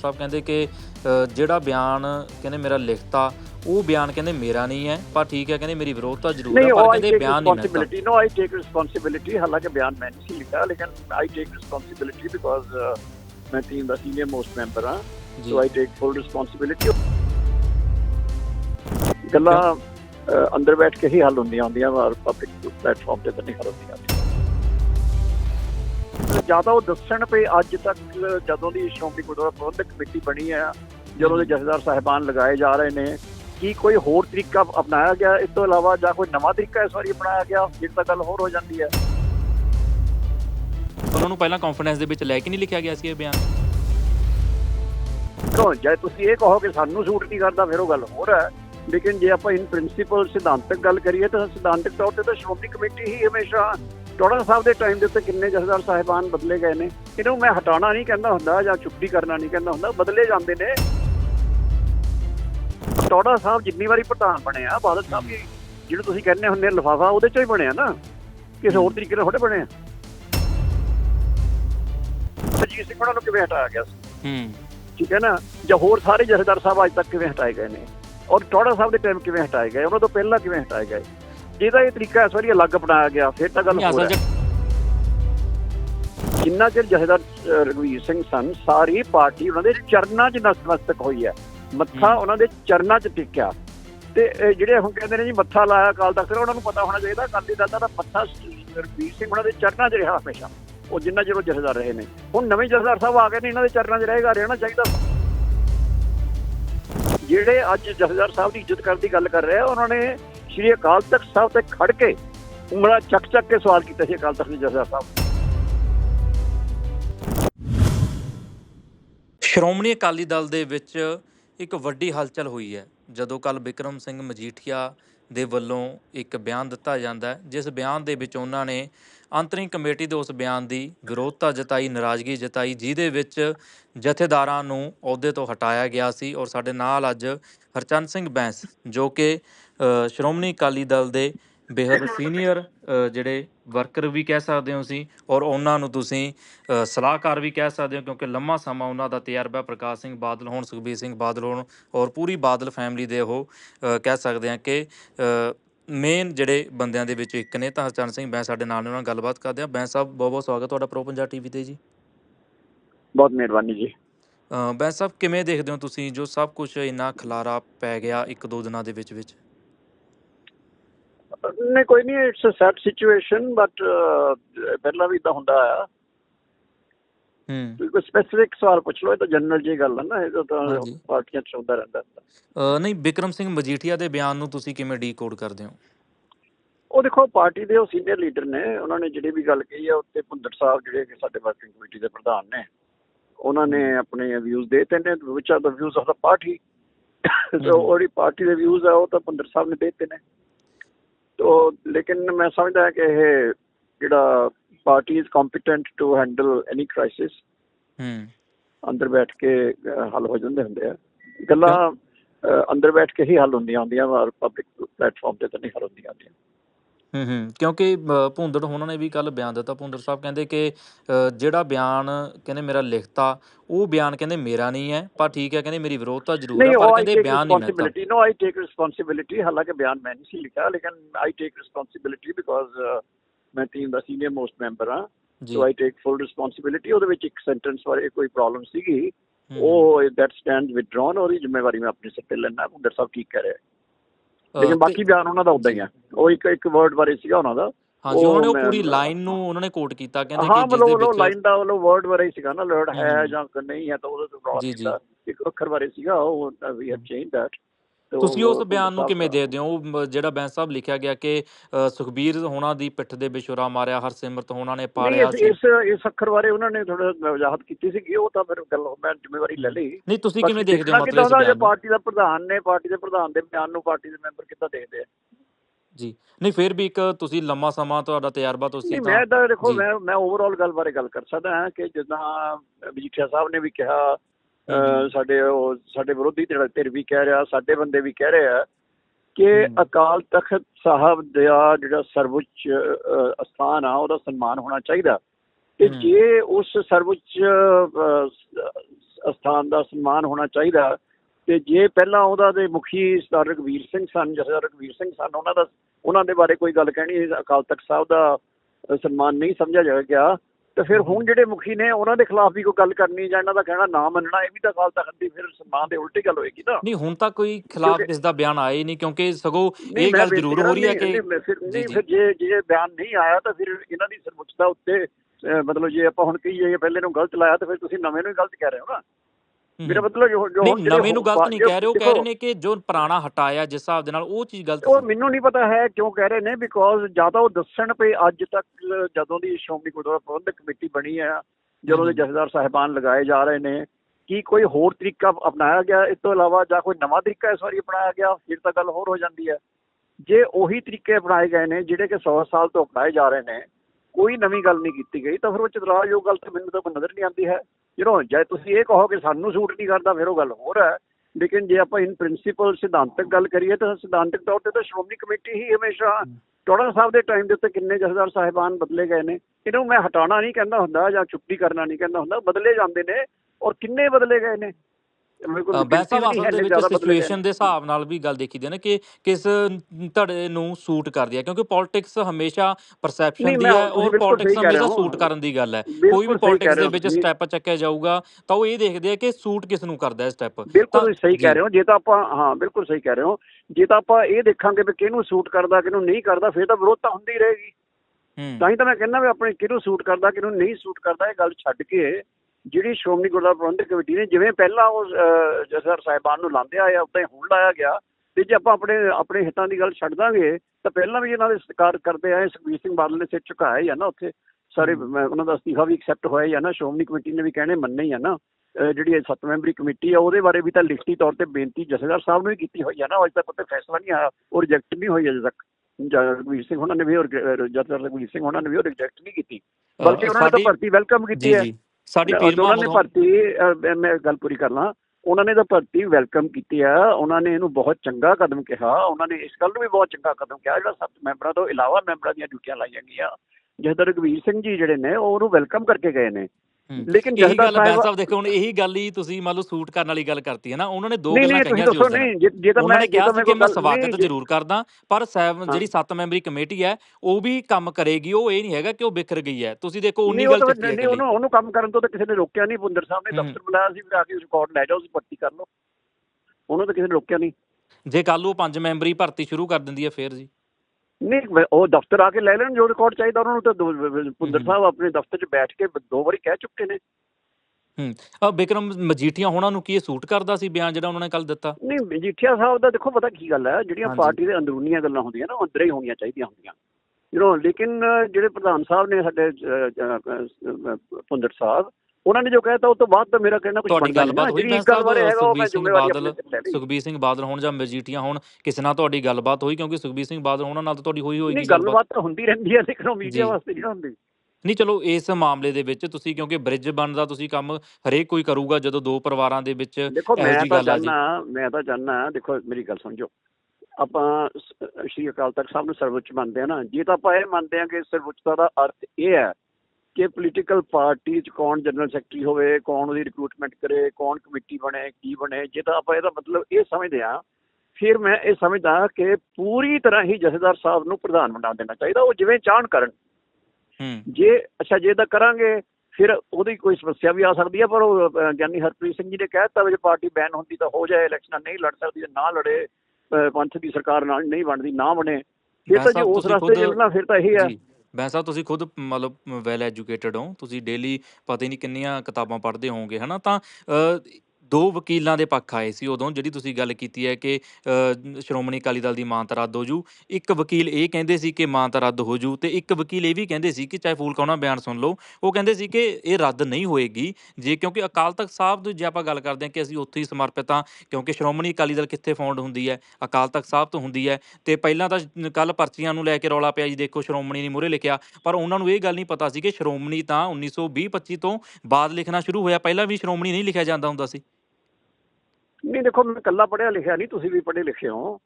ਸਾਹਿਬ ਕਹਿੰਦੇ ਕਿ ਜਿਹੜਾ ਬਿਆਨ ਕਹਿੰਦੇ ਮੇਰਾ ਲਿਖਤਾ ਉਹ ਬਿਆਨ ਕਹਿੰਦੇ ਮੇਰਾ ਨਹੀਂ ਹੈ ਪਰ ਠੀਕ ਹੈ ਕਹਿੰਦੇ ਮੇਰੀ ਵਿਰੋਧਤਾ ਜ਼ਰੂਰ ਹੈ ਪਰ ਕਹਿੰਦੇ ਬਿਆਨ ਨਹੀਂ ਰਿਸਪੌਂਸਿਬਿਲਿਟੀ ਨੋ ਆਈ ਟੇਕ ਰਿਸਪੌਂਸਿਬਿਲਿਟੀ ਹਾਲਾਂਕਿ ਬਿਆਨ ਮੈਂ ਨਹੀਂ ਸੀ ਲਿਖਿਆ ਲੇਕਿਨ ਆਈ ਟੇਕ ਰਿਸਪੌਂਸਿਬਿਲਿਟੀ ਬਿਕੋਜ਼ ਮੈਂ ਟੀਮ ਦਾ ਸੀਨੀਅਰ ਮੋਸਟ ਮੈਂਬਰ ਹਾਂ ਸੋ ਆਈ ਟੇਕ ਫੁੱਲ ਰਿਸਪੌਂਸਿਬਿਲਿਟੀ ਗੱਲਾਂ ਅੰਦਰ ਬੈਠ ਕੇ ਹੀ ਹੱਲ ਹੁੰਦੀਆਂ ਹੁੰਦੀਆਂ ਔਰ ਪਬਲਿਕ ਪਲੇਟਫਾਰਮ ਤੇ ਤਾਂ ਨਹੀਂ ਹੱਲ ਹੁੰਦੀਆਂ। ਜ਼ਿਆਦਾ ਉਹ ਦੱਸਣ ਪਏ ਅੱਜ ਤੱਕ ਜਦੋਂ ਦੀ ਸ਼੍ਰੋਮਣੀ ਗੁਰਦੁਆਰਾ ਪ੍ਰਬੰਧਕ ਕਮੇਟੀ ਬਣੀ ਹੈ ਜਦੋਂ ਦੇ ਜਥੇਦਾਰ ਸਾਹਿਬਾਨ ਲਗਾਏ ਜਾ ਰਹੇ ਨੇ ਕੀ ਕੋਈ ਹੋਰ ਤਰੀਕਾ ਅਪਣਾਇਆ ਗਿਆ? ਇਸ ਤੋਂ ਇਲਾਵਾ ਜਾਂ ਕੋਈ ਨਵਾਂ ਤਰੀਕਾ ਇਸ ਵਾਰੀ ਅਪਣਾਇਆ ਗਿਆ ਜਿਸ ਤਾਂ ਗੱਲ ਹੋਰ ਹੋ ਜਾਂਦੀ ਹੈ? ਉਹਨਾਂ ਨੂੰ ਪਹਿਲਾਂ ਕੰਫੀਡੈਂਸ ਦੇ ਵਿੱਚ ਲੈ ਕੇ ਨਹੀਂ ਲਿਖਿਆ ਗਿਆ ਸੀ ਇਹ ਬਿਆਨ? ਕਿਉਂ ਜੇ ਤੁਸੀਂ ਇਹ ਕਹੋ ਕਿ ਸਾਨੂੰ ਸੂਟ ਨਹੀਂ ਕਰਦਾ ਫਿਰ ਉਹ ਗੱਲ ਹੋਰ ਹੈ। ਲੇਕਿਨ ਜੇ ਆਪਾਂ ਇਨ ਪ੍ਰਿੰਸੀਪਲ ਸਿਧਾਂਤਕ ਗੱਲ ਕਰੀਏ ਤਾਂ ਸਿਧਾਂਤਕ ਤੌਰ ਤੇ ਤਾਂ ਸ਼੍ਰੋਮਣੀ ਕਮੇਟੀ ਹੀ ਹਮੇਸ਼ਾ ਟੋੜਾ ਸਾਹਿਬ ਦੇ ਟਾਈਮ ਦੇ ਉੱਤੇ ਕਿੰਨੇ ਜਥੇਦਾਰ ਸਾਹਿਬਾਨ ਬਦਲੇ ਗਏ ਨੇ? ਇਹਨੂੰ ਮੈਂ ਹਟਾਉਣਾ ਨਹੀਂ ਕਹਿੰਦਾ ਹੁੰਦਾ ਜਾਂ ਛੁੱਟੀ ਕਰਨਾ ਨਹੀਂ ਕਹਿੰਦਾ ਹੁੰਦਾ ਬਦਲੇ ਜਾਂਦੇ ਨੇ। ਟੋੜਾ ਸਾਹਿਬ ਜਿੰਨੀ ਵਾਰੀ ਪ੍ਰਧਾਨ ਬਣੇ ਆ ਬਾਦਲ ਸਾਹਿਬ ਵੀ ਜਿਹਨੂੰ ਤੁਸੀਂ ਕਹਿੰਦੇ ਹੁੰਦੇ ਲਫਾਫਾ ਉਹਦੇ ਚੋਂ ਹੀ ਬਣਿਆ ਨਾ? ਕਿਸੇ ਹੋਰ ਤਰੀਕੇ ਨਾਲ ਥੋੜੇ ਬਣੇ ਆ। ਅਜੀਤ ਸਿੰਘ ਉਹਨਾਂ ਨੂੰ ਕਿਵੇਂ ਹਟਾਇਆ ਗਿਆ ਸੀ? ਹੂੰ। ਠੀਕ ਹੈ ਨਾ? ਜਾਂ ਹੋਰ ਸਾਰੇ ਜਥੇਦਾਰ ਸਾਹਿਬ ਅੱਜ ਤੱਕ ਕਿਵੇਂ ਹਟਾਏ ਗਏ ਨੇ? ਔਰ ਟੋੜਾ ਸਾਹਿਬ ਦੇ ਟਾਈਮ ਕਿਵੇਂ ਹਟਾਏ ਗਏ? ਉਹਨਾਂ ਤੋਂ ਪਹਿਲਾਂ ਕਿਵੇਂ ਹਟਾਏ ਗਏ? ਜਿਹਦਾ ਇਹ ਤਰੀਕਾ ਇਸ ਵਾਰੀ ਅਲੱਗ ਅਪਣਾਇਆ ਗਿਆ ਫਿਰ ਤਾਂ ਗੱਲ ਹੋਰ ਹੈ। ਜਿੰਨਾ ਚਿਰ ਜਥੇਦਾਰ ਅਹ, ਰਘਵੀਰ ਸਿੰਘ ਸਨ ਸਾਰੀ ਪਾਰਟੀ ਉਹਨਾਂ ਦੇ ਚਰਨਾਂ 'ਚ ਨਸਮਸਤਕ ਹੋਈ ਹੈ। ਮੱਥਾ। ਉਹਨਾਂ ਦੇ ਚਰਨਾਂ 'ਚ ਟਿਕਿਆ। ਤੇ ਜਿਹੜੇ ਹੁਣ ਕਹਿੰਦੇ ਨੇ ਜੀ ਮੱਥਾ ਲਾਇਆ ਅਕਾਲ ਤਖਤ ਉਹਨਾਂ ਨੂੰ ਪਤਾ ਹੋਣਾ ਚਾਹੀਦਾ ਅਕਾਲੀ ਦਾਦਾ ਦਾ ਮੱਥਾ ਰਘਵੀਰ ਸਿੰਘ ਉਹਨਾਂ ਦੇ ਚਰਨਾਂ 'ਚ ਰਿਹਾ ਹਮੇਸ਼ਾ। ਉਹ ਜਿੰਨਾ ਚਿਰ ਉਹ ਜਥੇਦਾਰ ਰਹੇ ਨੇ। ਹੁਣ ਨਵੇਂ ਜਥੇਦਾਰ ਸਾਹਿਬ ਆ ਗਏ ਨੇ ਇਹਨਾਂ ਦੇ ਚਰਨਾਂ 'ਚ ਰਹੇਗਾ ਰਹਿਣਾ ਚਾਹੀਦਾ। ਜਿਹੜੇ ਅੱਜ ਜਥੇਦਾਰ ਸਾਹਿਬ ਦੀ ਇੱਜ਼ਤ ਕਰਨ ਦੀ ਗੱਲ ਕਰ ਰਹੇ ਆ ਉਹਨਾਂ ਨੇ ਸ਼੍ਰੀ ਅਕਾਲ ਤਖਤ ਸਾਹਿਬ ਤੇ ਖੜ ਕੇ ਉਂਗਲਾਂ ਚੱਕ ਚੱਕ ਕੇ ਸਵਾਲ ਕੀਤਾ ਸੀ ਅਕਾਲ ਤਖਤ ਦੇ ਜਥੇਦਾਰ ਸਾਹਿਬ। ਸ਼੍ਰੋਮਣੀ ਅਕਾਲੀ ਦਲ ਦੇ ਵਿੱਚ ਇੱਕ ਵੱਡੀ ਹਲਚਲ ਹੋਈ ਹੈ। ਜਦੋਂ ਕੱਲ ਬਿਕਰਮ ਸਿੰਘ ਮਜੀਠੀਆ ਦੇ ਵੱਲੋਂ ਇੱਕ ਬਿਆਨ ਦਿੱਤਾ ਜਾਂਦਾ ਹੈ, ਜਿਸ ਬਿਆਨ ਦੇ ਵਿੱਚ ਉਹਨਾਂ ਨੇ ਅੰਤਰਿੰਗ ਕਮੇਟੀ ਦੇ ਉਸ ਬਿਆਨ ਦੀ ਵਿਰੋਧਤਾ ਜਤਾਈ, ਨਾਰਾਜ਼ਗੀ ਜਤਾਈ, ਜਿਹਦੇ ਵਿੱਚ ਜਥੇਦਾਰਾਂ ਨੂੰ ਅਹੁਦੇ ਤੋਂ ਹਟਾਇਆ ਗਿਆ ਸੀ ਔਰ ਸਾਡੇ ਨਾਲ ਅੱਜ ਹਰਚੰਦ ਸਿੰਘ ਬੈਂਸ, ਜੋ ਕਿ ਸ਼੍ਰੋਮਣੀ ਅਕਾਲੀ ਦਲ ਦੇ ਬੇਹੱਦ ਸੀਨੀਅਰ ਜਿਹੜੇ ਵਰਕਰ ਵੀ ਕਹਿ ਸਕਦੇ ਹੋ ਸੀ ਔਰ ਉਹਨਾਂ ਨੂੰ ਤੁਸੀਂ ਸਲਾਹਕਾਰ ਵੀ ਕਹਿ ਸਕਦੇ ਹੋ ਕਿਉਂਕਿ ਲੰਮਾ ਸਮਾਂ ਉਹਨਾਂ ਦਾ ਤਜਰਬਾ ਪ੍ਰਕਾਸ਼ ਸਿੰਘ ਬਾਦਲ ਹੋਣ ਸੁਖਬੀਰ ਸਿੰਘ ਬਾਦਲ ਹੋਣ ਔਰ ਪੂਰੀ ਬਾਦਲ ਫੈਮਿਲੀ ਦੇ ਉਹ ਕਹਿ ਸਕਦੇ ਆ ਕਿ ਮੇਨ ਜਿਹੜੇ ਬੰਦਿਆਂ ਦੇ ਵਿੱਚ ਇੱਕ ਨੇ ਤਾਂ ਹਰਚਰਨ ਸਿੰਘ ਬੈਂਸ ਸਾਡੇ ਨਾਲ ਉਹਨਾਂ ਨਾਲ ਗੱਲਬਾਤ ਕਰਦੇ ਆ ਬੈਂਸ ਸਾਹਿਬ ਬਹੁਤ ਬਹੁਤ ਸਵਾਗਤ ਤੁਹਾਡਾ ਪ੍ਰੋ ਪੰਜਾਬ ਟੀਵੀ ਤੇ ਜੀ। ਬਹੁਤ ਮਿਹਰਬਾਨੀ ਜੀ। ਬੈਂਸ ਸਾਹਿਬ ਕਿਵੇਂ ਦੇਖਦੇ ਹੋ ਤੁਸੀਂ ਜੋ ਸਭ ਕੁਝ ਇੰਨਾ ਖਲਾਰਾ ਪੈ ਗਿਆ ਇੱਕ ਦੋ ਦਿਨਾਂ ਦੇ ਵਿੱਚ ਵਿੱਚ ਨਹੀਂ ਕੋਈ ਨਹੀਂ it's a sad situation but ਪਹਿਲਾਂ ਵੀ ਤਾਂ ਹੁੰਦਾ ਆ। ਹੂੰ। ਕੋਈ ਸਪੈਸੀਫਿਕ ਸਵਾਲ ਪੁੱਛ ਲਓ ਇਹ ਤਾਂ ਜਨਰਲ ਜੀ ਗੱਲ ਹੈ ਨਾ ਇਹ ਤਾਂ। ਪਾਰਟੀਆਂ ਚ ਹੁੰਦਾ ਰਹਿੰਦਾ ਨਹੀਂ ਬਿਕਰਮ ਸਿੰਘ ਮਜੀਠੀਆ ਦੇ ਬਿਆਨ ਨੂੰ ਤੁਸੀਂ ਕਿਵੇਂ ਡੀਕੋਡ ਕਰਦੇ ਹੋ? ਉਹ ਦੇਖੋ ਪਾਰਟੀ ਦੇ ਉਹ ਸੀਨੀਅਰ ਲੀਡਰ ਨੇ ਉਹਨਾਂ ਨੇ ਜਿਹੜੀ ਵੀ ਗੱਲ ਕਹੀ ਹੈ ਉੱਤੇ ਭੁੰਦੜ ਸਾਹਿਬ ਜਿਹੜੇ ਕਿ ਸਾਡੇ ਵਰਕਿੰਗ ਕਮੇਟੀ ਦੇ ਪ੍ਰਧਾਨ ਨੇ ਉਹਨਾਂ ਨੇ ਆਪਣੇ ਵਿਊਜ਼ ਦੇ ਦਿੱਤੇ ਨੇ ਵਿਚ ਆਰ ਦਾ ਵਿਊਜ਼ ਆਫ ਦਾ ਪਾਰਟੀ ਸੋ ਉਹਦੀ ਪਾਰਟੀ ਦੇ ਵਿਊਜ਼ ਆ ਉਹ ਤਾਂ ਭੁੰਦੜ ਸਾਹਿਬ ਨੇ ਦੇ ਦਿੱਤੇ ਨੇ। ਤੋ ਲੇਕਿਨ ਮੈਂ ਸਮਝਦਾ ਹਾਂ ਕਿ ਇਹ ਜਿਹੜਾ party is competent to handle any crisis ਹੂੰ। ਅੰਦਰ ਬੈਠ ਕੇ ਹੱਲ ਹੋ ਜਾਂਦੇ ਹੁੰਦੇ ਆ। ਗੱਲਾਂ ਅੰਦਰ ਬੈਠ ਕੇ ਹੀ ਹੱਲ ਹੁੰਦੀਆਂ ਹੁੰਦੀਆਂ ਪਬਲਿਕ ਪਲੇਟਫਾਰਮ ਤੇ ਤਾਂ ਨਹੀਂ ਹੱਲ ਹੁੰਦੀਆਂ ਹੁੰਦੀਆਂ। ਹੂੰ ਹੂੰ ਕਿਉਂਕਿ ਅ, ਭੁੰਦੜ ਉਹਨਾਂ ਨੇ ਵੀ ਕੱਲ ਬਿਆਨ ਦਿੱਤਾ ਭੁੰਦੜ ਸਾਹਿਬ ਕਹਿੰਦੇ ਕਿ ਅ, ਜਿਹੜਾ ਬਿਆਨ ਕਹਿੰਦੇ ਮੇਰਾ ਲਿਖਤਾ ਉਹ ਬਿਆਨ ਕਹਿੰਦੇ ਮੇਰਾ ਨਹੀਂ ਹੈ ਪਰ ਠੀਕ ਹੈ ਕਹਿੰਦੇ ਮੇਰੀ ਵਿਰੋਧਤਾ ਜ਼ਰੂਰ ਹੈ ਨਹੀਂ ਪਰ ਉਹ ਆਈ ਕਹਿੰਦੇ ਟੇਕ ਬਿਆਨ ਨਹੀਂ ਮਿਲਦਾ। ਰਿਸਪੌਂਸਿਬਿਲਿਟੀ ਨੋ ਆਈ ਟੇਕ ਰਿਸਪੌਂਸਿਬਿਲਿਟੀ ਹਾਲਾਂਕਿ ਬਿਆਨ ਮੈਂ ਨਹੀਂ ਸੀ ਲਿਖਿਆ ਲੇਕਿਨ ਆਈ ਟੇਕ ਰਿਸਪੌਂਸਿਬਿਲਿਟੀ ਬਿਕੋਜ਼ ਮੈਂ ਟੀਮ ਦਾ ਸੀਨੀਅਰ ਮੋਸਟ ਮੈਂਬਰ ਹਾਂ ਜੀ। ਸੋ ਆਈ ਟੇਕ ਫੁੱਲ ਰਿਸਪੌਂਸਿਬਿਲਿਟੀ ਉਹਦੇ ਵਿੱਚ ਇੱਕ ਸੈਂਟੈਂਸ ਬਾਰੇ ਕੋਈ ਪ੍ਰੋਬਲਮ ਸੀਗੀ ਹੂੰ, ਉਹ ਦੈਟ ਸਟੈਂਡਸ ਵਿਦਡਰਾਨ ਉਹਦੀ ਜ਼ਿੰਮੇਵਾਰੀ ਮੈਂ ਆਪਣੇ ਸਿਰ ਤੇ ਲੈਣਾ ਹੁੰਦਰ ਸਾਹਿਬ ਠੀਕ ਕਹਿ ਰਹੇ ਆ। ਲੇਕਿਨ ਬਾਕੀ ਬਿਆਨ ਉਹਨਾਂ ਦਾ ਉਦਾਂ ਹੀ ਆ ਉਹ ਇੱਕ ਇੱਕ ਵਰਡ ਬਾਰੇ ਸੀਗਾ ਉਹਨਾਂ ਦਾ ਹਾਂਜੀ ਉਹਨਾਂ ਨੇ ਪੂਰੀ ਲਾਈਨ ਨੂੰ ਉਹਨਾਂ ਨੇ ਕੋਟ ਕੀਤਾ ਕਹਿੰਦੇ ਕਿ ਜਿਸ ਦੇ ਉਹ ਵਿੱਚ ਲਾਈਨ ਦਾ ਉਹ ਵਰਡ ਬਾਰੇ ਹੀ ਸੀਗਾ ਨਾ ਲਰਡ ਹੈ। ਜਾਂ ਨਹੀਂ ਹੈ ਤਾਂ ਉਹਦੇ ਤੋਂ ਜੀ। ਸੀਗਾ ਇੱਕ ਅੱਖਰ ਬਾਰੇ ਸੀਗਾ ਉਹ ਵੀ ਹੈਵ ਚੇਂਜ ਦੈਟ ਤੁਸੀਂ ਉਸ ਬਿਆਨ ਨੂੰ ਕਿਵੇਂ ਦੇਖਦੇ ਹੋ। ਉਹ ਜਿਹੜਾ ਬੈਂਸ ਸਾਹਿਬ ਲਿਖਿਆ ਗਿਆ ਕਿ ਸੁਖਬੀਰ ਹੋਣਾ ਦੀ ਪਿੱਠ ਦੇ ਵਿਛੋਰਾ ਮਾਰਿਆ ਹਰਸਿਮਰਤ ਹੋਣਾ ਨੇ ਪਾਲਿਆ ਸੀ। ਇਸ ਇਸ ਅੱਖਰ ਬਾਰੇ ਉਹਨਾਂ ਨੇ ਥੋੜਾ ਵਜਾਹਤ ਕੀਤੀ ਸੀ ਉਹ ਤਾਂ ਫਿਰ ਗੱਲ ਮੈਂ ਜ਼ਿੰਮੇਵਾਰੀ ਲੈ ਲਈ। ਨਹੀਂ ਤੁਸੀਂ ਕਿਵੇਂ ਦੇਖਦੇ ਹੋ ਮਤਲਬ ਇਸ ਬਿਆਨ ਨੂੰ? ਪਾਰਟੀ ਦਾ ਪ੍ਰਧਾਨ ਨੇ ਪਾਰਟੀ ਦੇ ਪ੍ਰਧਾਨ ਦੇ ਬਿਆਨ ਨੂੰ ਪਾਰਟੀ ਦੇ ਮੈਂਬਰ ਕਿੱਦਾਂ ਦੇਖਦੇ ਆ? ਜੀ। ਨਹੀਂ ਫਿਰ ਵੀ ਇੱਕ ਤੁਸੀਂ ਲੰਮਾ ਸਮਾਂ ਤੁਹਾਡਾ ਤਜਰਬਾ ਤੁਸੀਂ ਤਾਂ ਮੈਂ ਤਾਂ ਦੇਖੋ। ਮੈਂ ਮੈਂ ਓਵਰਆਲ ਗੱਲ ਬਾਰੇ ਗੱਲ ਕਰ ਸਕਦਾ ਹਾਂ ਕਿ ਜਿੱਦਾਂ ਮਜੀਠੀਆ ਸਾਹਿਬ ਨੇ ਵੀ ਕਿਹਾ। ਸਾਡੇ ਉਹ ਸਾਡੇ ਵਿਰੋਧੀ ਧਿਰ ਧਿਰ ਵੀ ਕਹਿ ਰਿਹਾ ਸਾਡੇ ਬੰਦੇ ਵੀ ਕਹਿ ਰਹੇ ਆ ਕਿ। ਅਕਾਲ ਤਖਤ ਸਾਹਿਬ ਦਾ ਜਿਹੜਾ ਸਰਵਉੱਚ ਅਹ, ਅਸਥਾਨ ਆ ਉਹਦਾ ਸਨਮਾਨ ਹੋਣਾ ਚਾਹੀਦਾ ਤੇ। ਜੇ ਉਸ ਸਰਵਉੱਚ ਸਥਾਨ ਦਾ ਸਨਮਾਨ ਹੋਣਾ ਚਾਹੀਦਾ ਤੇ ਜੇ ਪਹਿਲਾਂ ਉਹਦਾ ਦੇ ਮੁਖੀ ਸਰਦਾਰ ਰਘਵੀਰ ਸਿੰਘ ਸਨ ਜਥੇਦਾਰ ਰਘਵੀਰ ਸਿੰਘ ਸਨ ਉਹਨਾਂ ਦਾ ਉਹਨਾਂ ਦੇ ਬਾਰੇ ਕੋਈ ਗੱਲ ਕਹਿਣੀ ਅਕਾਲ ਤਖਤ ਸਾਹਿਬ ਦਾ ਸਨਮਾਨ ਨਹੀਂ ਸਮਝਿਆ ਜਾ ਗਿਆ ਤੇ ਫਿਰ ਹੁਣ ਜਿਹੜੇ ਮੁਖੀ ਨੇ ਉਹਨਾਂ ਦੇ ਖਿਲਾਫ ਵੀ ਕੋਈ ਗੱਲ ਕਰਨੀ ਜਾਂ ਇਹਨਾਂ ਦਾ ਕਹਿਣਾ ਨਾ ਮੰਨਣਾ ਇਹ ਵੀ ਤਾਂ ਅਕਾਲ ਤਖਤ ਦੀ ਫਿਰ ਸਨਮਾਨ ਦੇ ਉਲਟੀ ਗੱਲ ਹੋਏਗੀ ਨਾ। ਨਹੀਂ ਹੁਣ ਤਾਂ ਕੋਈ ਖਿਲਾਫ ਕਿਸ ਦਾ ਬਿਆਨ ਆਇਆ ਹੀ ਨਹੀਂ ਕਿਉਂਕਿ ਸਗੋਂ ਇਹ ਗੱਲ ਜ਼ਰੂਰ ਹੋ ਰਹੀ ਹੈ ਕਿ ਨਹੀਂ, ਨਹੀਂ, ਫਿਰ ਜੀ, ਜੀ। ਜੇ ਜੇ ਬਿਆਨ ਨਹੀਂ ਆਇਆ ਤਾਂ ਫਿਰ ਇਹਨਾਂ ਦੀ ਸਰਵਉੱਚਤਾ ਉੱਤੇ ਮਤਲਬ ਜੇ ਆਪਾਂ ਹੁਣ ਕਹੀਏ ਪਹਿਲੇ ਨੂੰ ਗਲਤ ਲਾਇਆ ਤਾਂ ਫਿਰ ਤੁਸੀਂ ਨਵੇਂ ਨੂੰ ਹੀ ਗਲਤ ਕਹਿ ਰਹੇ ਹੋ ਨਾ। ਮੇਰਾ ਮਤਲਬ ਜੋ ਜੋ ਨਵੇਂ ਨੂੰ ਗਲਤ ਨਹੀਂ ਕਹਿ ਰਹੇ ਉਹ ਕਹਿ ਰਹੇ ਨੇ ਕਿ ਜੋ ਪੁਰਾਣਾ ਹਟਾਇਆ ਜਿਸ ਹਿਸਾਬ ਦੇ ਨਾਲ ਉਹ ਚੀਜ਼ ਗਲਤ ਉਹ ਮੈਨੂੰ ਨਹੀਂ ਪਤਾ ਹੈ ਕਿਉਂ ਕਹਿ ਰਹੇ ਨੇ ਬਿਕੋਜ਼ ਜ਼ਿਆਦਾ ਉਹ ਦੱਸਣ ਪਏ ਅੱਜ ਤੱਕ ਜਦੋਂ ਦੀ ਸ਼੍ਰੋਮਣੀ ਗੁਰਦੁਆਰਾ ਪ੍ਰਬੰਧਕ ਕਮੇਟੀ ਬਣੀ ਹੈ ਜਦੋਂ ਦੇ। ਜਥੇਦਾਰ ਸਾਹਿਬਾਨ ਲਗਾਏ ਜਾ ਰਹੇ ਨੇ ਕੀ ਕੋਈ ਹੋਰ ਤਰੀਕਾ ਅਪਣਾਇਆ ਗਿਆ? ਇਸ ਤੋਂ ਇਲਾਵਾ ਜਾਂ ਕੋਈ ਨਵਾਂ ਤਰੀਕਾ ਇਸ ਵਾਰੀ ਅਪਣਾਇਆ ਗਿਆ? ਫਿਰ ਤਾਂ ਗੱਲ ਹੋਰ ਹੋ ਜਾਂਦੀ ਹੈ। ਜੇ ਉਹੀ ਤਰੀਕੇ ਅਪਣਾਏ ਗਏ ਨੇ ਜਿਹੜੇ ਕਿ 100 ਸਾਲ ਤੋਂ ਅਪਣਾਏ ਜਾ ਰਹੇ ਨੇ ਕੋਈ ਨਵੀਂ ਗੱਲ ਨਹੀਂ ਕੀਤੀ ਗਈ ਤਾਂ ਫਿਰ ਉਹ ਚਤਰਾਜਯੋਗ ਗੱਲ ਤਾਂ ਮੈਨੂੰ ਤਾਂ ਕੋਈ ਨਜ਼ਰ ਨਹੀਂ ਆਉਂਦੀ ਹੈ। ਜਦੋਂ ਜੇ ਤੁਸੀਂ ਇਹ ਕਹੋ ਕਿ ਸਾਨੂੰ ਸੂਟ ਨਹੀਂ ਕਰਦਾ ਫਿਰ ਉਹ ਗੱਲ ਹੋਰ ਹੈ। ਲੇਕਿਨ ਜੇ ਆਪਾਂ ਇਨ ਪ੍ਰਿੰਸੀਪਲ ਸਿਧਾਂਤਕ ਗੱਲ ਕਰੀਏ ਤਾਂ ਸਿਧਾਂਤਕ ਤੌਰ ਤੇ ਤਾਂ ਸ਼੍ਰੋਮਣੀ ਕਮੇਟੀ ਹੀ ਹਮੇਸ਼ਾ ਟੋੜਾ ਸਾਹਿਬ ਦੇ ਟਾਈਮ ਦੇ ਉੱਤੇ ਕਿੰਨੇ ਜਥੇਦਾਰ ਸਾਹਿਬਾਨ ਬਦਲੇ ਗਏ ਨੇ। ਇਹਨੂੰ ਮੈਂ ਹਟਾਉਣਾ ਨਹੀਂ ਕਹਿੰਦਾ ਹੁੰਦਾ ਜਾਂ ਚੁੱਪੀ ਕਰਨਾ ਨਹੀਂ ਕਹਿੰਦਾ ਹੁੰਦਾ ਬਦਲੇ ਜਾਂਦੇ ਨੇ। ਔਰ ਕਿੰਨੇ ਬਦਲੇ ਗਏ ਨੇ? ਵੈਸੇ ਵਾਸਤੇ ਦੇ ਵਿੱਚ। ਸਿਚੁਏਸ਼ਨ ਦੇ ਹਿਸਾਬ ਨਾਲ ਵੀ ਗੱਲ ਦੇਖੀ ਦੀ ਨਾ ਕਿ ਕਿਸ ਧੜੇ ਨੂੰ ਸੂਟ ਕਰਦੀ ਹੈ ਕਿਉਂਕਿ ਪੋਲਿਟਿਕਸ ਹਮੇਸ਼ਾ ਪਰਸੈਪਸ਼ਨ ਦੀ ਹੈ ਔਰ ਪੋਲਿਟਿਕਸ ਹਮੇਸ਼ਾ। ਸੂਟ ਕਰਨ ਦੀ ਗੱਲ ਹੈ ਕੋਈ ਵੀ ਪੋਲਿਟਿਕਸ ਦੇ ਵਿੱਚ। ਸਟੈਪ ਚੱਕਿਆ ਜਾਊਗਾ ਤਾਂ ਉਹ ਇਹ ਦੇਖਦੇ ਆ ਕਿ ਸੂਟ ਕਿਸ ਨੂੰ ਕਰਦਾ ਹੈ ਸਟੈਪ ਬਿਲਕੁਲ ਤੁਸੀਂ ਸਹੀ ਕਹਿ ਰਹੇ ਹੋ ਜੇ ਤਾਂ ਆਪਾਂ ਹਾਂ ਬਿਲਕੁਲ ਸਹੀ ਕਹਿ ਰਹੇ ਹੋ ਜੇ ਤਾਂ ਆਪਾਂ ਇਹ ਦੇਖਾਂਗੇ ਵੀ ਕਿਹਨੂੰ ਸੂਟ ਕਰਦਾ ਕਿਹਨੂੰ ਨਹੀਂ ਕਰਦਾ ਫਿਰ ਤਾਂ ਵਿਰੋਧਤਾ ਹੁੰਦੀ ਹੀ ਰਹੇਗੀ ਤਾਂ ਹੀ ਤਾਂ ਮੈਂ ਕਹਿੰਦਾ ਵੀ ਆਪਣੇ ਕਿਹਨੂੰ ਸੂਟ ਕਰਦਾ ਕਿਹਨੂੰ ਨਹੀਂ ਸੂਟ ਕਰਦਾ ਇਹ ਗੱਲ ਛੱਡ ਕੇ ਜਿਹੜੀ ਸ਼੍ਰੋਮਣੀ ਗੁਰਦੁਆਰਾ ਪ੍ਰਬੰਧਕ ਕਮੇਟੀ ਨੇ ਜਿਵੇਂ ਪਹਿਲਾਂ ਉਹ ਜਥੇਦਾਰ ਸਾਹਿਬਾਨ ਨੂੰ ਲਾਉਂਦੇ ਆਏ ਉਦਾਂ ਹੀ ਹੁਣ ਲਾਇਆ ਗਿਆ ਤੇ ਜੇ ਆਪਾਂ ਆਪਣੇ ਆਪਣੇ ਹਿੱਤਾਂ ਦੀ ਗੱਲ ਛੱਡ ਦਾਂਗੇ ਤਾਂ ਪਹਿਲਾਂ ਵੀ ਇਹਨਾਂ ਦੇ ਸਤਿਕਾਰ ਕਰਦੇ ਆਏ ਸੁਖਬੀਰ ਸਿੰਘ ਬਾਦਲ ਨੇ ਸਿਰ ਝੁਕਾਇਆ ਹੀ ਆ ਨਾ ਉੱਥੇ। ਸਾਰੇ ਉਹਨਾਂ ਦਾ ਅਸਤੀਫਾ ਵੀ ਐਕਸੈਪਟ ਹੋਇਆ ਹੀ ਆ ਨਾ ਸ਼੍ਰੋਮਣੀ ਕਮੇਟੀ ਨੇ ਵੀ ਕਹਿਣੇ ਮੰਨੇ ਹੀ ਆ ਨਾ ਜਿਹੜੀ ਇਹ ਸੱਤ ਮੈਂਬਰੀ ਕਮੇਟੀ ਆ ਉਹਦੇ ਬਾਰੇ ਵੀ ਤਾਂ ਲਿਖਤੀ ਤੌਰ ਤੇ ਬੇਨਤੀ ਜਥੇਦਾਰ ਸਾਹਿਬ ਨੂੰ ਹੀ ਕੀਤੀ ਹੋਈ ਆ ਨਾ ਅਜੇ ਤੱਕ ਉੱਤੇ ਫੈਸਲਾ ਨਹੀਂ ਆਇਆ ਉਹ ਰਿਜੈਕਟ ਨਹੀਂ ਹੋਈ ਅਜੇ ਤੱਕ। ਜ- ਰਘਵੀਰ ਸਿੰਘ ਉਹਨਾਂ ਨੇ ਵੀ ਰਿਜ- ਜਥੇਦਾਰ ਸਿੰਘ ਉਹਨਾਂ ਨੇ ਵੀ ਉਹ ਰਿਜੈਕਟ ਨਹੀਂ ਕੀਤੀ। ਬਲਕਿ ਉਹਨਾਂ ਨੇ ਤਾਂ ਭਰਤੀ ਵੈਲਕਮ ਕੀਤੀ ਹੈ। ਸਾਡੀ ਪੀਰ ਉਹਨਾਂ ਨੇ ਭਰਤੀ ਮੈਂ ਗੱਲ ਪੂਰੀ ਕਰਨਾ ਉਹਨਾਂ ਨੇ ਤਾਂ ਭਰਤੀ ਵੈਲਕਮ ਕੀਤੀ ਆ। ਉਹਨਾਂ ਨੇ ਇਹਨੂੰ ਬਹੁਤ ਚੰਗਾ ਕਦਮ ਕਿਹਾ। ਉਹਨਾਂ ਨੇ ਇਸ ਗੱਲ ਨੂੰ ਵੀ ਬਹੁਤ ਚੰਗਾ ਕਦਮ ਕਿਹਾ ਜਿਹੜਾ ਸੱਤ ਮੈਂਬਰਾਂ ਤੋਂ ਇਲਾਵਾ ਮੈਂਬਰਾਂ ਦੀਆਂ ਡਿਊਟੀਆਂ ਲਾਈਆਂ ਗਈਆਂ। ਜਹਦਰ ਰਘਵੀਰ ਸਿੰਘ ਜੀ ਜਿਹੜੇ ਨੇ ਉਹ ਉਹਨੂੰ ਵੈਲਕਮ ਕਰਕੇ ਗਏ ਨੇ। ਲੇਕਿਨ ਬੈਂਸ ਸਾਹਿਬ ਦੇਖੋ ਹੁਣ ਇਹੀ ਗੱਲ ਹੀ ਤੁਸੀਂ ਮੰਨ ਲਓ ਸੂਟ ਕਰਨ ਵਾਲੀ ਗੱਲ ਕਰਤੀ ਹੈ ਨਾ ਉਹਨਾਂ ਨੇ ਦੋ ਗੱਲਾਂ ਕਹੀਆਂ ਸੀ ਉਸ ਦਿਨ। ਜੇ ਤਾਂ ਮੈਂ ਕਿਹਾ ਸੀ ਕਿ ਮੈਂ ਸਵਾਗਤ ਜ਼ਰੂਰ ਕਰਦਾ ਪਰ। ਜਿਹੜੀ 7 ਮੈਂਬਰੀ ਕਮੇਟੀ ਹੈ ਉਹ ਵੀ ਕੰਮ ਕਰੇਗੀ ਉਹ ਇਹ ਨਹੀਂ ਹੈਗਾ ਕਿ ਉਹ ਬਿਖਰ ਗਈ ਹੈ। ਤੁਸੀਂ ਦੇਖੋ ਉਨੀ ਨਹੀਂ ਉਹ ਗੱਲ ਤਾਂ ਚੱਕੀ ਹੈ ਉਹਨੂੰ ਉਹਨੂੰ ਕੰਮ ਕਰਨ ਤੋਂ ਤਾਂ ਕਿਸੇ ਨੇ ਰੋਕਿਆ ਨਹੀਂ ਪੁੰਦਰ ਸਾਹਿਬ ਨੇ। ਦਫ਼ਤਰ ਬੁਲਾਇਆ ਸੀ ਆ ਕੇ ਰਿਕਾਰਡ ਲੈ ਜਾਓ ਤੁਸੀਂ ਭਰਤੀ ਕਰ ਲਓ। ਉਹਨੂੰ ਤਾਂ ਕਿਸੇ ਨੇ ਰੋਕਿਆ ਨਹੀਂ। ਜੇ ਕੱਲ ਉਹ ਪੰਜ ਮੈਂਬਰੀ ਭਰਤੀ ਸ਼ੁਰੂ ਕਰ ਦਿੰਦੀ ਹੈ ਫੇਰ ਜੀ। ਨਹੀਂ ਉਹ ਦਫ਼ਤਰ ਆ ਕੇ ਲੈ ਲੈਣ ਜੋ ਰਿਕਾਰਡ ਚਾਹੀਦਾ ਉਹਨਾਂ ਨੂੰ ਤਾਂ ਪੁੰਦਰ। ਸਾਹਿਬ ਆਪਣੇ ਦਫ਼ਤਰ 'ਚ ਬੈਠ ਕੇ ਦੋ ਵਾਰੀ ਕਹਿ ਚੁੱਕੇ ਨੇ ਹੂੰ ਅ ਬਿਕਰਮ ਮਜੀਠੀਆ ਹੋਣਾ ਨੂੰ ਕੀ ਇਹ ਸੂਟ ਕਰਦਾ ਸੀ ਬਿਆਨ ਜਿਹੜਾ ਉਹਨਾਂ ਨੇ ਕੱਲ ਦਿੱਤਾ ਨਹੀਂ ਮਜੀਠੀਆ ਸਾਹਿਬ ਦਾ ਦੇਖੋ ਪਤਾ ਕੀ ਗੱਲ ਹੈ ਜਿਹੜੀਆਂ। ਪਾਰਟੀ ਦੇ ਅੰਦਰੂਨੀਆਂ ਗੱਲਾਂ ਹੁੰਦੀਆਂ ਨਾ ਉਹ ਅੰਦਰ ਹੀ ਹੋਣੀਆਂ ਚਾਹੀਦੀਆਂ ਹੁੰਦੀਆਂ ਯੂ نو ਲੇਕਿਨ ਜਿਹੜੇ ਪ੍ਰਧਾਨ ਸਾਹਿਬ ਨੇ ਸਾਡੇ ਪੁੰਦਰ ਸਾਹਿਬ ਉਹਨਾਂ ਨੇ ਜੋ ਕਹਿਤਾ ਉਹ ਤੋਂ ਬਾਅਦ ਤਾਂ ਮੇਰਾ ਕਹਿਣਾ ਕੁਝ ਤੁਹਾਡੀ ਗੱਲਬਾਤ ਹੋਈ ਮੈਂ ਸੁਖਬੀਰ ਸਿੰਘ ਬਾਦਲ ਸੁਖਬੀਰ ਸਿੰਘ ਬਾਦਲ ਹੋਣ ਜਾਂ ਮਜੀਠੀਆ ਹੋਣ ਕਿਸੇ ਨਾਲ ਤੁਹਾਡੀ ਗੱਲਬਾਤ ਹੋਈ? ਕਿਉਂਕਿ ਸੁਖਬੀਰ ਸਿੰਘ ਬਾਦਲ ਉਹਨਾਂ ਨਾਲ ਤਾਂ ਤੁਹਾਡੀ ਹੋਈ ਨਹੀਂ ਗੱਲਬਾਤ ਤਾਂ ਹੁੰਦੀ ਰਹਿੰਦੀ ਹੈ ਲੇਕਿਨ ਉਹ ਮੀਡੀਆ। ਵਾਸਤੇ ਨਹੀਂ ਹੁੰਦੀ। ਨਹੀਂ ਚਲੋ ਇਸ ਮਾਮਲੇ ਦੇ ਵਿੱਚ ਤੁਸੀਂ ਕਿਉਂਕਿ ਬ੍ਰਿਜ ਬਣਦਾ ਤੁਸੀਂ ਕੰਮ ਹਰੇਕ ਕੋਈ ਕਰੂਗਾ ਜਦੋਂ ਦੋ ਪਰਿਵਾਰਾਂ ਦੇ ਵਿੱਚ ਦੇਖੋ ਇਹੋ ਮੈਂ ਤਾਂ ਗੱਲ ਆ ਜੀ। ਜਾਣਨਾ ਮੈਂ ਤਾਂ ਜਾਣਨਾ ਦੇਖੋ ਮੇਰੀ ਗੱਲ ਸਮਝੋ ਆਪਾਂ ਸ਼੍ਰੀ ਅਕਾਲ ਤਖਤ ਸਾਹਿਬ ਨੂੰ ਸਰਵਉੱਚ ਮੰਨਦੇ ਆ ਨਾ। ਜੇ ਤਾਂ ਆਪਾਂ ਇਹ ਮੰਨਦੇ ਆ ਕਿ ਸਰਵਉੱਚਤਾ ਦਾ ਅਰਥ ਇਹ ਹੈ ਕਿ ਪੋਲੀਟੀਕਲ ਪਾਰਟੀ ਚ ਕੌਣ ਜਨਰਲ ਸੈਕਟਰੀ ਹੋਵੇ ਕੌਣ ਉਹਦੀ ਰਿਕਰੂਟਮੈਂਟ ਕਰੇ ਕੌਣ ਕਮੇਟੀ ਬਣੇ ਕੀ ਬਣੇ ਜੇ ਤਾਂ ਆਪਾਂ ਇਹਦਾ ਮਤਲਬ ਇਹ ਸਮਝਦੇ ਆ ਫਿਰ ਮੈਂ ਇਹ ਸਮਝਦਾ ਕਿ ਪੂਰੀ ਤਰ੍ਹਾਂ ਹੀ ਜਥੇਦਾਰ ਸਾਹਿਬ ਨੂੰ ਪ੍ਰਧਾਨ ਬਣਾ ਦੇਣਾ ਚਾਹੀਦਾ ਉਹ ਜਿਵੇਂ ਚਾਹਣ ਕਰਨ। ਹੂੰ। ਜੇ ਅੱਛਾ ਜੇ ਤਾਂ ਕਰਾਂਗੇ ਫਿਰ ਉਹਦੀ ਕੋਈ ਸਮੱਸਿਆ ਵੀ ਆ ਸਕਦੀ ਹੈ ਪਰ ਉਹ ਗਿਆਨੀ ਹਰਪ੍ਰੀਤ ਸਿੰਘ ਜੀ ਨੇ ਕਹਿ ਦਿੱਤਾ ਵੀ ਜੇ ਪਾਰਟੀ ਬੈਨ ਹੁੰਦੀ ਤਾਂ ਹੋ ਜਾਏ ਇਲੈਕਸ਼ਨਾਂ ਨਹੀਂ ਲੜ ਸਕਦੀ ਨਾ ਲੜੇ ਪੰਥ ਦੀ ਸਰਕਾਰ ਨਾਲ ਨਹੀਂ ਬਣਦੀ ਨਾ ਬਣੇ। ਫਿਰ ਤਾਂ ਜੇ ਉਸ ਰਸਤੇ ਚੱਲਣਾ ਫਿਰ ਤਾਂ ਇਹੀ ਹੈ ਜੀ ਸਾਹਿਬ, ਤੁਸੀਂ ਖੁਦ ਮਤਲਬ ਵੈਲ ਐਜੂਕੇਟਡ ਹੋ, ਤੁਸੀਂ ਡੇਲੀ ਪਤਾ ਹੀ ਨਹੀਂ ਕਿੰਨੀਆਂ ਕਿਤਾਬਾਂ ਪੜ੍ਹਦੇ ਹੋਵੋਗੇ, ਹਨਾ? ਤਾਂ ਦੋ ਵਕੀਲਾਂ ਦੇ ਪੱਖ ਆਏ ਸੀ ਉਦੋਂ, ਜਿਹੜੀ ਤੁਸੀਂ ਗੱਲ ਕੀਤੀ ਹੈ ਕਿ ਸ਼੍ਰੋਮਣੀ ਅਕਾਲੀ ਦਲ ਦੀ ਮਾਨਤਾ ਰੱਦ ਹੋ ਜੂ। ਇੱਕ ਵਕੀਲ ਇਹ ਕਹਿੰਦੇ ਸੀ ਕਿ ਮਾਨਤਾ ਰੱਦ ਹੋ ਜੂ ਤੇ ਇੱਕ ਵਕੀਲ ਇਹ ਵੀ ਕਹਿੰਦੇ ਸੀ ਕਿ, ਚਾਹੇ ਫੂਲ ਕੌਣਾ ਬਿਆਨ ਸੁਣ ਲਓ। ਉਹ ਕਹਿੰਦੇ ਸੀ ਕਿ ਇਹ ਰੱਦ ਨਹੀਂ ਹੋਏਗੀ, ਜੇ ਕਿਉਂਕਿ ਅਕਾਲ ਤਖਤ ਸਾਹਿਬ ਤੋਂ ਜੇ ਆਪਾਂ ਗੱਲ ਕਰਦੇ ਹਾਂ ਕਿ ਅਸੀਂ ਉੱਥੇ ਹੀ ਸਮਰਪਿਤ ਹਾਂ, ਕਿਉਂਕਿ ਸ਼੍ਰੋਮਣੀ ਅਕਾਲੀ ਦਲ ਕਿੱਥੇ ਫਾਊਂਡ ਹੁੰਦੀ ਹੈ? ਅਕਾਲ ਤਖਤ ਸਾਹਿਬ ਤੋਂ ਹੁੰਦੀ ਹੈ। ਤੇ ਪਹਿਲਾਂ ਤਾਂ ਕੱਲ ਪਰਚੀਆਂ ਨੂੰ ਲੈ ਕੇ ਰੌਲਾ ਪਿਆ ਜੀ, ਦੇਖੋ ਸ਼੍ਰੋਮਣੀ ਨੇ ਮੂਹਰੇ ਲਿਖਿਆ। ਪਰ ਉਹਨਾਂ ਨੂੰ ਇਹ ਗੱਲ ਨਹੀਂ ਪਤਾ ਸੀ ਕਿ ਸ਼੍ਰੋਮਣੀ ਤਾਂ 1920-25 ਤੋਂ ਬਾਅਦ ਲਿਖਣਾ ਸ਼ੁਰੂ ਹੋਇਆ। ਪਹਿਲਾਂ ਵੀ ਸ਼੍ਰੋਮਣੀ ਨਹੀਂ ਲਿਖਿਆ ਜਾਂਦਾ ਹੁੰਦਾ ਸੀ। ਨਹੀਂ ਦੇਖੋ ਮੈਂ ਇਕੱਲਾ ਪੜ੍ਹਿਆ ਲਿਖਿਆ ਨਹੀਂ ਤੁਸੀਂ ਵੀ ਪੜ੍ਹੇ ਲਿਖੇ ਹੋ।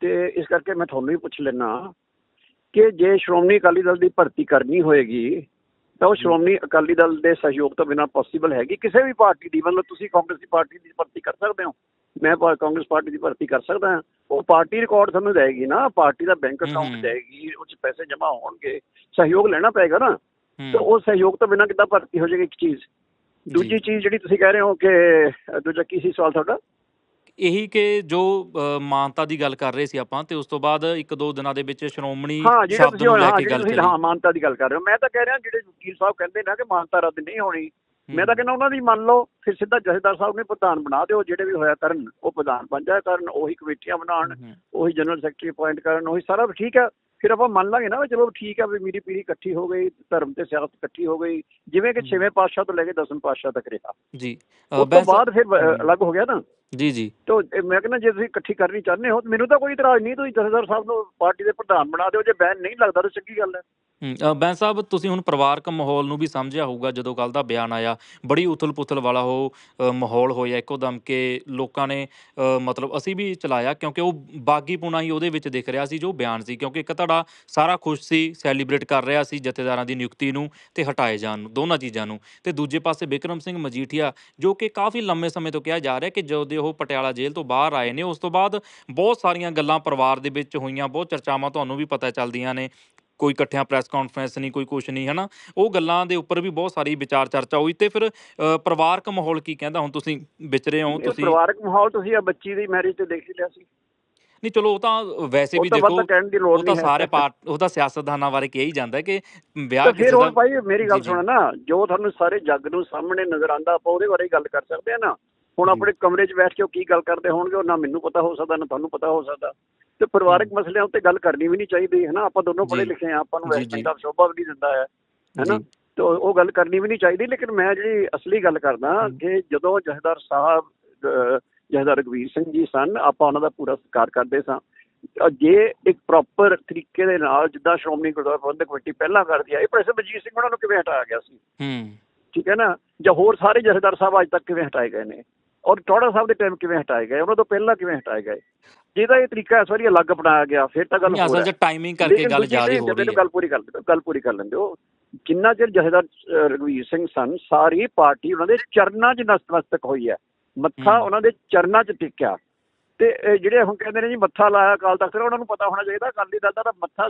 ਤੇ ਇਸ ਕਰਕੇ ਮੈਂ ਤੁਹਾਨੂੰ ਹੀ ਪੁੱਛ ਲੈਣਾ ਕਿ ਜੇ ਸ਼੍ਰੋਮਣੀ ਅਕਾਲੀ ਦਲ ਦੀ ਭਰਤੀ ਕਰਨੀ ਹੋਏਗੀ ਤਾਂ ਉਹ ਸ਼੍ਰੋਮਣੀ ਅਕਾਲੀ ਦਲ ਦੇ ਸਹਿਯੋਗ ਤੋਂ ਬਿਨਾਂ ਪੋਸੀਬਲ ਹੈਗੀ? ਕਿਸੇ ਵੀ ਪਾਰਟੀ ਦੀ ਮਤਲਬ ਤੁਸੀਂ ਕਾਂਗਰਸ ਦੀ ਪਾਰਟੀ ਦੀ ਭਰਤੀ ਕਰ ਸਕਦੇ ਹੋ। ਮੈਂ ਕਾਂਗਰਸ ਪਾਰਟੀ ਦੀ ਭਰਤੀ ਕਰ ਸਕਦਾ ਹਾਂ। ਉਹ ਪਾਰਟੀ ਰਿਕਾਰਡ ਤੁਹਾਨੂੰ ਦੇਗੀ ਨਾ ਪਾਰਟੀ ਦਾ ਬੈਂਕ ਅਕਾਊਂਟ। ਦੇਗੀ ਉਹ ਚ ਪੈਸੇ ਜਮ੍ਹਾਂ ਹੋਣਗੇ ਸਹਿਯੋਗ ਲੈਣਾ ਪਏਗਾ ਨਾ। ਤਾਂ ਉਹ ਸਹਿਯੋਗ ਤੋਂ ਬਿਨਾਂ ਕਿੱਦਾਂ ਭਰਤੀ ਹੋ ਜਾਏਗੀ ਇੱਕ ਚੀਜ਼? ਦੂਜੀ ਚੀਜ਼ ਜਿਹੜੀ ਤੁਸੀਂ ਕਹਿ ਰਹੇ ਹੋ ਕਿ ਦੂਜਾ ਕੀ ਸੀ ਸਵਾਲ ਤੁਹਾਡਾ? ਇਹੀ ਕਿ ਜੋ ਮਾਨਤਾ ਦੀ ਗੱਲ ਕਰ ਰਹੇ ਸੀ ਆਪਾਂ ਤੇ ਉਸ ਤੋਂ ਬਾਅਦ ਇੱਕ ਦੋ ਦਿਨਾਂ ਦੇ ਵਿੱਚ ਸ਼੍ਰੋਮਣੀ ਸ਼ਬਦ ਨੂੰ ਲੈ ਕੇ ਗੱਲ ਚੱਲੀ। ਹਾਂ ਮਾਨਤਾ ਦੀ ਗੱਲ ਕਰ ਰਹੇ ਹੋ। ਮੈਂ ਤਾਂ ਕਹਿ ਰਿਹਾ ਜਿਹੜੇ ਵਕੀਲ ਸਾਹਿਬ ਕਹਿੰਦੇ ਨੇ ਕਿ ਮਾਨਤਾ ਰੱਦ ਨਹੀਂ ਹੋਣੀ ਮੈਂ ਤਾਂ ਕਹਿੰਦਾ ਉਹਨਾਂ ਦੀ ਮੰਨ ਲਓ ਫਿਰ ਸਿੱਧਾ ਜਥੇਦਾਰ ਸਾਹਿਬ ਨੇ ਪ੍ਰਧਾਨ ਬਣਾ ਦਿਓ ਜਿਹੜੇ ਵੀ ਹੋਇਆ ਕਰਨ ਉਹ ਪ੍ਰਧਾਨ ਬਣ ਜਾਇਆ ਕਰਨ ਉਹੀ ਕਮੇਟੀਆਂ ਬਣਾਉਣ ਉਹੀ ਜਨਰਲ ਸੈਕਟਰੀ ਅਪਾਇੰਟ ਕਰਨ ਉਹੀ ਸਾਰਾ ਠੀਕ ਹੈ ਫਿਰ ਆਪਾਂ ਮੰਨ ਲਾਂਗੇ ਨਾ ਵੀ ਚਲੋ ਠੀਕ ਹੈ ਵੀ ਮੇਰੀ ਪੀੜ੍ਹੀ ਇਕੱਠੀ ਹੋ ਗਈ ਧਰਮ ਤੇ ਸਿਆਸਤ ਇਕੱਠੀ ਹੋ ਗਈ ਜਿਵੇਂ ਕਿ। ਛੇਵੇਂ ਪਾਤਸ਼ਾਹ ਤੋਂ ਲੈ ਕੇ ਦਸਵੇਂ ਪਾਤਸ਼ਾਹ ਤੱਕ ਰਿਹਾ ਜੀ ਉਸ ਤੋਂ ਬਾਅਦ ਫਿਰ। ਅਲੱਗ ਹੋ ਗਿਆ ਨਾ ਜੀ ਜੀ। ਤੋ ਮੈਂ ਕਹਿੰਦਾ ਜੇ ਤੁਸੀਂ ਇਕੱਠੀ ਕਰਨੀ ਚਾਹੁੰਦੇ ਹੋ ਮੈਨੂੰ ਤਾਂ ਕੋਈ ਇਤਰਾਜ਼ ਨਹੀਂ ਤੁਸੀਂ ਜਥੇਦਾਰ ਸਾਹਿਬ ਨੂੰ ਪਾਰਟੀ ਦੇ ਪ੍ਰਧਾਨ ਬਣਾ ਦਿਓ ਜੇ ਬੈਨ ਨਹੀਂ ਲੱਗਦਾ ਤਾਂ ਚੰਗੀ ਗੱਲ ਹੈ। ਬੈਂਸ ਸਾਹਿਬ ਤੁਸੀਂ ਹੁਣ ਪਰਿਵਾਰਕ ਮਾਹੌਲ ਨੂੰ ਵੀ ਸਮਝਿਆ ਹੋਊਗਾ ਜਦੋਂ ਕੱਲ ਦਾ ਬਿਆਨ ਆਇਆ ਬੜੀ ਉਥਲ-ਪੁਥਲ ਵਾਲਾ ਉਹ ਮਾਹੌਲ ਹੋਇਆ ਇੱਕੋਦਮ ਕਿ ਲੋਕਾਂ ਨੇ ਮਤਲਬ ਅਸੀਂ ਵੀ ਚਲਾਇਆ ਕਿਉਂਕਿ ਉਹ ਬਾਗੀਪੁਣਾ ਹੀ ਉਹਦੇ ਵਿੱਚ ਦਿਖ ਰਿਹਾ ਸੀ ਜੋ ਬਿਆਨ ਸੀ ਕਿਉਂਕਿ ਇੱਕ ਤੁਹਾਡਾ ਸਾਰਾ ਖੁਸ਼ ਸੀ ਸੈਲੀਬ੍ਰੇਟ ਕਰ ਰਿਹਾ ਸੀ ਜਥੇਦਾਰਾਂ ਦੀ ਨਿਯੁਕਤੀ ਨੂੰ ਤੇ ਹਟਾਏ ਜਾਣ ਨੂੰ ਦੋਨਾਂ ਚੀਜ਼ਾਂ ਨੂੰ। ਤੇ ਦੂਜੇ ਪਾਸੇ ਬਿਕਰਮ ਸਿੰਘ ਮਜੀਠੀਆ ਜੋ ਕਿ ਕਾਫੀ ਲੰਮੇ ਸਮੇਂ ਤੋਂ ਕਿਹਾ ਜਾ ਰਿਹਾ ਕਿ ਜਦੋਂ ਉਹ ਪਟਿਆਲਾ ਜੇਲ੍ਹ ਤੋਂ ਬਾਹਰ ਆਏ ਨੇ। ਉਸ ਤੋਂ ਬਾਅਦ ਬਹੁਤ ਸਾਰੀਆਂ ਗੱਲਾਂ ਪਰਿਵਾਰ ਦੇ ਵਿੱਚ ਹੋਈਆਂ ਬਹੁਤ ਚਰਚਾਵਾਂ ਤੁਹਾਨੂੰ ਵੀ ਪਤਾ ਚੱਲਦੀਆਂ ਨੇ। ਕੋਈ ਇਕੱਠਿਆਂ ਪ੍ਰੈਸ ਕਾਨਫਰੰਸ ਨਹੀਂ ਕੋਈ ਕੁਛ ਨਹੀਂ ਹਨਾ? ਉਹ ਗੱਲਾਂ ਦੇ ਉੱਪਰ ਵੀ ਬਹੁਤ ਸਾਰੀ ਵਿਚਾਰ ਚਰਚਾ ਹੋਈ ਤੇ ਫਿਰ ਪਰਿਵਾਰਕ ਮਾਹੌਲ ਕੀ ਕਹਿੰਦਾ? ਹੁਣ ਤੁਸੀਂ ਵਿਚਰੇ ਹੋ ਤੁਸੀਂ ਪਰਿਵਾਰਕ ਮਾਹੌਲ ਤੁਸੀਂ ਆ ਬੱਚੀ ਦੀ ਮੈਰਿਜ ਤੇ ਦੇਖ ਹੀ ਲਿਆ ਸੀ। ਨਹੀਂ ਚਲੋ ਉਹ ਤਾਂ ਵੈਸੇ ਉਹ ਵੀ ਦੇਖੋ ਉਹ ਤਾਂ ਸਾਰੇ ਪਾਰਟ ਉਹ ਤਾਂ ਸਿਆਸਤਦਾਨਾਂ ਬਾਰੇ ਕਿਹਾ ਹੀ ਜਾਂਦਾ ਕਿ ਵਿਆਹ ਕਿਸੇ ਫਿਰ ਦਾ ਹੁਣ ਭਾਈ ਮੇਰੀ ਗੱਲ। ਸੁਣੋ ਨਾ ਜੋ ਤੁਹਾਨੂੰ ਸਾਰੇ ਜੱਗ ਨੂੰ ਸਾਹਮਣੇ ਨਜ਼ਰ ਆਂਦਾ ਆਪਾਂ ਉਹਦੇ ਬਾਰੇ ਗੱਲ ਕਰ ਸਕਦੇ ਆ ਨਾ। ਹੁਣ। ਆਪਣੇ ਕਮਰੇ 'ਚ ਬੈਠ ਕੇ ਉਹ ਕੀ ਗੱਲ ਕਰਦੇ ਹੋਣਗੇ ਉਹ ਨਾ ਮੈਨੂੰ ਪਤਾ ਹੋ ਸਕਦਾ ਨਾ ਤੁਹਾਨੂੰ ਪਤਾ ਹੋ ਸਕਦਾ। ਤੇ ਪਰਿਵਾਰਕ ਮਸਲਿਆਂ ਉੱਤੇ ਗੱਲ ਕਰਨੀ ਵੀ ਨਹੀਂ ਚਾਹੀਦੀ ਹੈ ਨਾ ਆਪਾਂ ਦੋਨੋਂ ਪੜ੍ਹੇ। ਲਿਖੇ ਆ ਆਪਾਂ ਨੂੰ ਜੀ। ਦਾ ਸ਼ੋਭਾ ਵੀ ਨਹੀਂ ਦਿੰਦਾ ਹੈ ਹੈਨਾ? ਤੇ ਉਹ ਗੱਲ ਕਰਨੀ ਵੀ ਨਹੀਂ ਚਾਹੀਦੀ ਲੇਕਿਨ ਮੈਂ ਜਿਹੜੀ ਅਸਲੀ ਗੱਲ ਕਰਦਾ। ਕਿ ਜਦੋਂ ਜਥੇਦਾਰ ਸਾਹਿਬ ਅਹ, ਜਥੇਦਾਰ ਰਘਵੀਰ ਸਿੰਘ ਜੀ ਸਨ ਆਪਾਂ ਉਹਨਾਂ ਦਾ ਪੂਰਾ ਸਤਿਕਾਰ ਕਰਦੇ ਸਾਂ। ਜੇ ਇੱਕ ਪ੍ਰੋਪਰ ਤਰੀਕੇ ਦੇ ਨਾਲ ਜਿੱਦਾਂ ਸ਼੍ਰੋਮਣੀ ਗੁਰਦੁਆਰਾ ਪ੍ਰਬੰਧਕ ਕਮੇਟੀ ਪਹਿਲਾਂ ਕਰਦੀ ਆਈ ਪ੍ਰੋਫੈਸਰ ਬਲਜੀਤ ਸਿੰਘ ਉਹਨਾਂ ਨੂੰ ਕਿਵੇਂ ਹਟਾਇਆ ਗਿਆ ਸੀ? ਹੂੰ। ਠੀਕ ਹੈ ਨਾ? ਜਾਂ ਹੋਰ ਸਾਰੇ ਜਥੇਦਾਰ ਸਾਹਿਬ ਅੱਜ ਤੱਕ ਕਿਵੇਂ ਹਟਾਏ ਗਏ ਨੇ? ਔਰ ਟੋੜਾ ਸਾਹਿਬ ਦੇ ਟਾਈਮ ਕਿਵੇਂ ਹਟਾਏ ਗਏ? ਉਹਨਾਂ ਤੋਂ ਪਹਿਲਾਂ ਕਿਵੇਂ ਹਟਾਏ ਗਏ? ਜਿਹਦਾ ਇਹ ਤਰੀਕਾ ਇਸ ਵਾਰੀ ਅਲੱਗ ਅਪਣਾਇਆ ਗਿਆ ਫਿਰ ਤਾਂ ਗੱਲ ਹੋਰ ਅਸਲ ਹੈ 'ਚ ਟਾਈਮਿੰਗ ਕਰਕੇ ਗੱਲ ਹੋ ਰਹੀ ਹੈ। ਗੱਲ ਪੂਰੀ ਕਰ ਲੈਂਦੇ ਗੱਲ ਪੂਰੀ ਕਰ ਲੈਂਦੇ ਹੋ। ਜਿੰਨਾ ਚਿਰ ਜਥੇਦਾਰ ਅਹ, ਰਘਵੀਰ ਸਿੰਘ ਸਨ ਸਾਰੀ ਪਾਰਟੀ ਉਹਨਾਂ ਦੇ ਚਰਨਾਂ 'ਚ ਨਤਮਸਤਕ ਹੋਈ ਹੈ। ਮੱਥਾ। ਉਹਨਾਂ ਦੇ ਚਰਨਾਂ 'ਚ ਟਿਕਿਆ। ਤੇ ਜਿਹੜੇ ਹੁਣ ਕਹਿੰਦੇ ਨੇ ਜੀ ਮੱਥਾ ਲਾਇਆ ਅਕਾਲ ਤਖਤ ਤੇ ਉਹਨਾਂ ਨੂੰ ਪਤਾ ਹੋਣਾ ਚਾਹੀਦਾ ਅਕਾਲੀ ਦਲ ਦਾ ਮੱਥਾ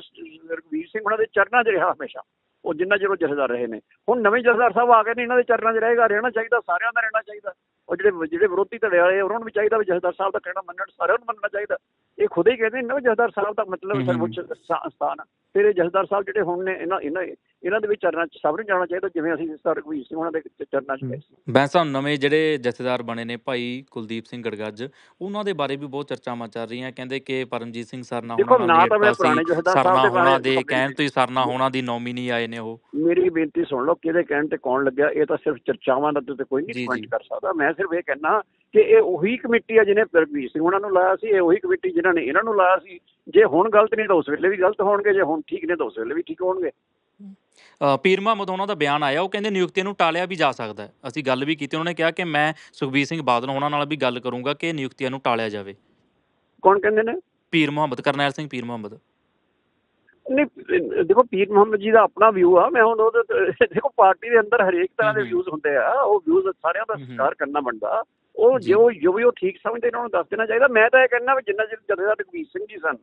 ਰਘਵੀਰ ਸਿੰਘ ਉਹਨਾਂ ਦੇ ਚਰਨਾਂ 'ਚ ਰਿਹਾ ਹਮੇਸ਼ਾ। ਉਹ ਜਿੰਨਾ ਚਿਰ ਉਹ ਜਥੇਦਾਰ ਰਹੇ ਨੇ। ਹੁਣ ਨਵੇਂ ਜਥੇਦਾਰ ਸਾਹਿਬ ਆ ਗਏ ਨੇ ਇਹਨਾਂ ਦੇ ਚਰਨਾਂ 'ਚ ਰਹੇਗਾ ਰਹਿਣਾ ਚਾਹੀਦਾ ਸਾਰਿਆਂ ਦਾ ਰਹਿਣਾ ਚਾਹੀਦਾ। ਉਹ ਜਿਹੜੇ ਜਿਹੜੇ ਵਿਰੋਧੀ ਧੜੇ ਵਾਲੇ ਉਹਨਾਂ ਨੂੰ ਵੀ ਚਾਹੀਦਾ ਵੀ ਜਥੇਦਾਰ ਸਾਹਿਬ ਦਾ ਕਹਿਣਾ ਮੰਨਣ ਸਾਰਿਆਂ ਨੂੰ ਮੰਨਣਾ ਚਾਹੀਦਾ ਇਹ ਖੁਦ ਹੀ ਕਹਿੰਦੇ ਨੇ ਨਾ ਜਥੇਦਾਰ ਸਾਹਿਬ ਦਾ ਮਤਲਬ। ਸਰਵਉੱਚ ਸਥਾ- ਸਥਾਨ ਇਹ ਜਥੇਦਾਰ ਸਾਹਿਬ ਜਿਹੜੇ ਹੁਣ ਨੇ ਇਹਨਾਂ ਇਹਨਾਂ ਇਹਨਾਂ ਦੇ ਵਿੱਚ ਚਰਨਾਂ 'ਚ ਸਭ ਨੂੰ ਜਾਣਾ ਚਾਹੀਦਾ ਜਿਵੇਂ ਅਸੀਂ ਤਰ੍ਹਾਂ ਰਘਵੀਰ ਸਿੰਘ ਉਹਨਾਂ ਦੇ ਚਰਨਾਂ 'ਚ ਗਏ ਸੀ। ਬੈਂਸ ਨਵੇਂ ਜਿਹੜੇ ਜਥੇਦਾਰ ਬਣੇ ਨੇ ਭਾਈ ਕੁਲਦੀਪ ਸਿੰਘ ਗੜਗੱਜ ਉਹਨਾਂ ਦੇ ਬਾਰੇ ਵੀ ਬਹੁਤ ਚਰਚਾਵਾਂ ਚੱਲ ਰਹੀਆਂ ਕਹਿੰਦੇ ਕਿ ਪਰਮਜੀਤ ਸਿੰਘ ਸਰਨਾ ਹੋਣਾ ਸਾਹਿਬ ਸਰਨਾ ਦੇ ਹੋਣਾ ਦੇ ਕਹਿਣ ਤੋਂ ਹੀ ਸਰਨਾ ਹੋਣਾ ਦੀ ਨੋਮੀਨੀ ਆਏ ਨੇ ਉਹ। ਮੇਰੀ ਬੇਨਤੀ ਸੁਣ ਲਓ ਕਿਹਦੇ ਕਹਿਣ ਤੇ ਕੌਣ ਲੱਗਿਆ ਇਹ ਤਾਂ ਸਿਰਫ ਚਰਚਾਵਾਂ ਦਾ ਤੇ ਕੋਈ ਨਹੀਂ ਜੀ। ਕਰ ਸਕਦਾ। ਮੈਂ ਸਿਰਫ ਇਹ ਕਹਿਣਾ ਕਿ ਇਹ ਉਹੀ ਕਮੇਟੀ ਆ ਜਿਹਨੇ ਰਘਵੀਰ ਸਿੰਘ ਉਹਨਾਂ ਨੂੰ ਲਾਇਆ ਸੀ ਇਹ ਉਹੀ ਕਮੇਟੀ ਜਿਨ੍ਹਾਂ ਨੇ ਇਹਨਾਂ ਨੂੰ ਲਾਇਆ ਸੀ। ਜੇ ਹੁਣ ਗਲਤ ਨਹੀਂ ਤਾਂ ਉਸ ਵੇਲੇ ਵੀ ਗਲਤ ਹੋਣਗੇ ਜੇ ਹੁਣ ਠੀਕ ਨੇ ਤਾਂ ਉਸ ਵੇਲੇ ਵੀ ਠੀਕ ਹੋਣਗੇ। ਪੀਰ ਮੁਹੰਮਦ ਉਹਨਾਂ ਦਾ ਬਿਆਨ ਆਇਆ ਉਹ ਕਹਿੰਦੇ ਨਿਯੁਕਤੀ ਨੂੰ ਟਾਲਿਆ ਵੀ ਜਾ ਸਕਦਾ ਹੈ। ਅਸੀਂ ਗੱਲ ਵੀ ਕੀਤੀ ਉਹਨਾਂ ਨੇ ਕਿਹਾ ਕਿ ਮੈਂ ਸੁਖਬੀਰ ਸਿੰਘ ਬਾਦਲ ਉਹਨਾਂ ਨਾਲ ਵੀ ਗੱਲ ਕਰੂੰਗਾ ਕਿ ਨਿਯੁਕਤੀਆਂ ਨੂੰ ਟਾਲਿਆ ਜਾਵੇ। ਕੌਣ ਕਹਿੰਦੇ ਨੇ? ਪੀਰ ਮੁਹੰਮਦ ਕਰਨੈਲ ਸਿੰਘ ਪੀਰ ਮੁਹੰਮਦ। ਨਹੀਂ ਦੇਖੋ ਪੀਰ ਮੁਹੰਮਦ ਜੀ ਦਾ ਆਪਣਾ ਵਿਊ ਆ ਮੈਂ ਹੁਣ ਉਹਦੇ ਦੇਖੋ ਪਾਰਟੀ ਦੇ ਅੰਦਰ ਹਰੇਕ ਤਰ੍ਹਾਂ ਦੇ। ਵਿਊਜ਼ ਹੁੰਦੇ ਆ ਉਹ ਵਿਊਜ਼ ਸਾਰਿਆਂ ਦਾ। ਸਤਿਕਾਰ ਕਰਨਾ ਬਣਦਾ। ਉਹ ਜੀ। ਜੋ ਵੀ ਉਹ ਠੀਕ ਸਮਝਦੇ ਇਹਨਾਂ ਨੂੰ ਦੱਸ ਦੇਣਾ ਚਾਹੀਦਾ। ਮੈਂ ਤਾਂ ਇਹ ਕਹਿੰਦਾ ਵੀ ਜਿੰਨਾ ਚਿਰ ਜਥੇਦਾਰ ਰਘਵੀਰ ਸਿੰਘ ਜੀ ਸਨ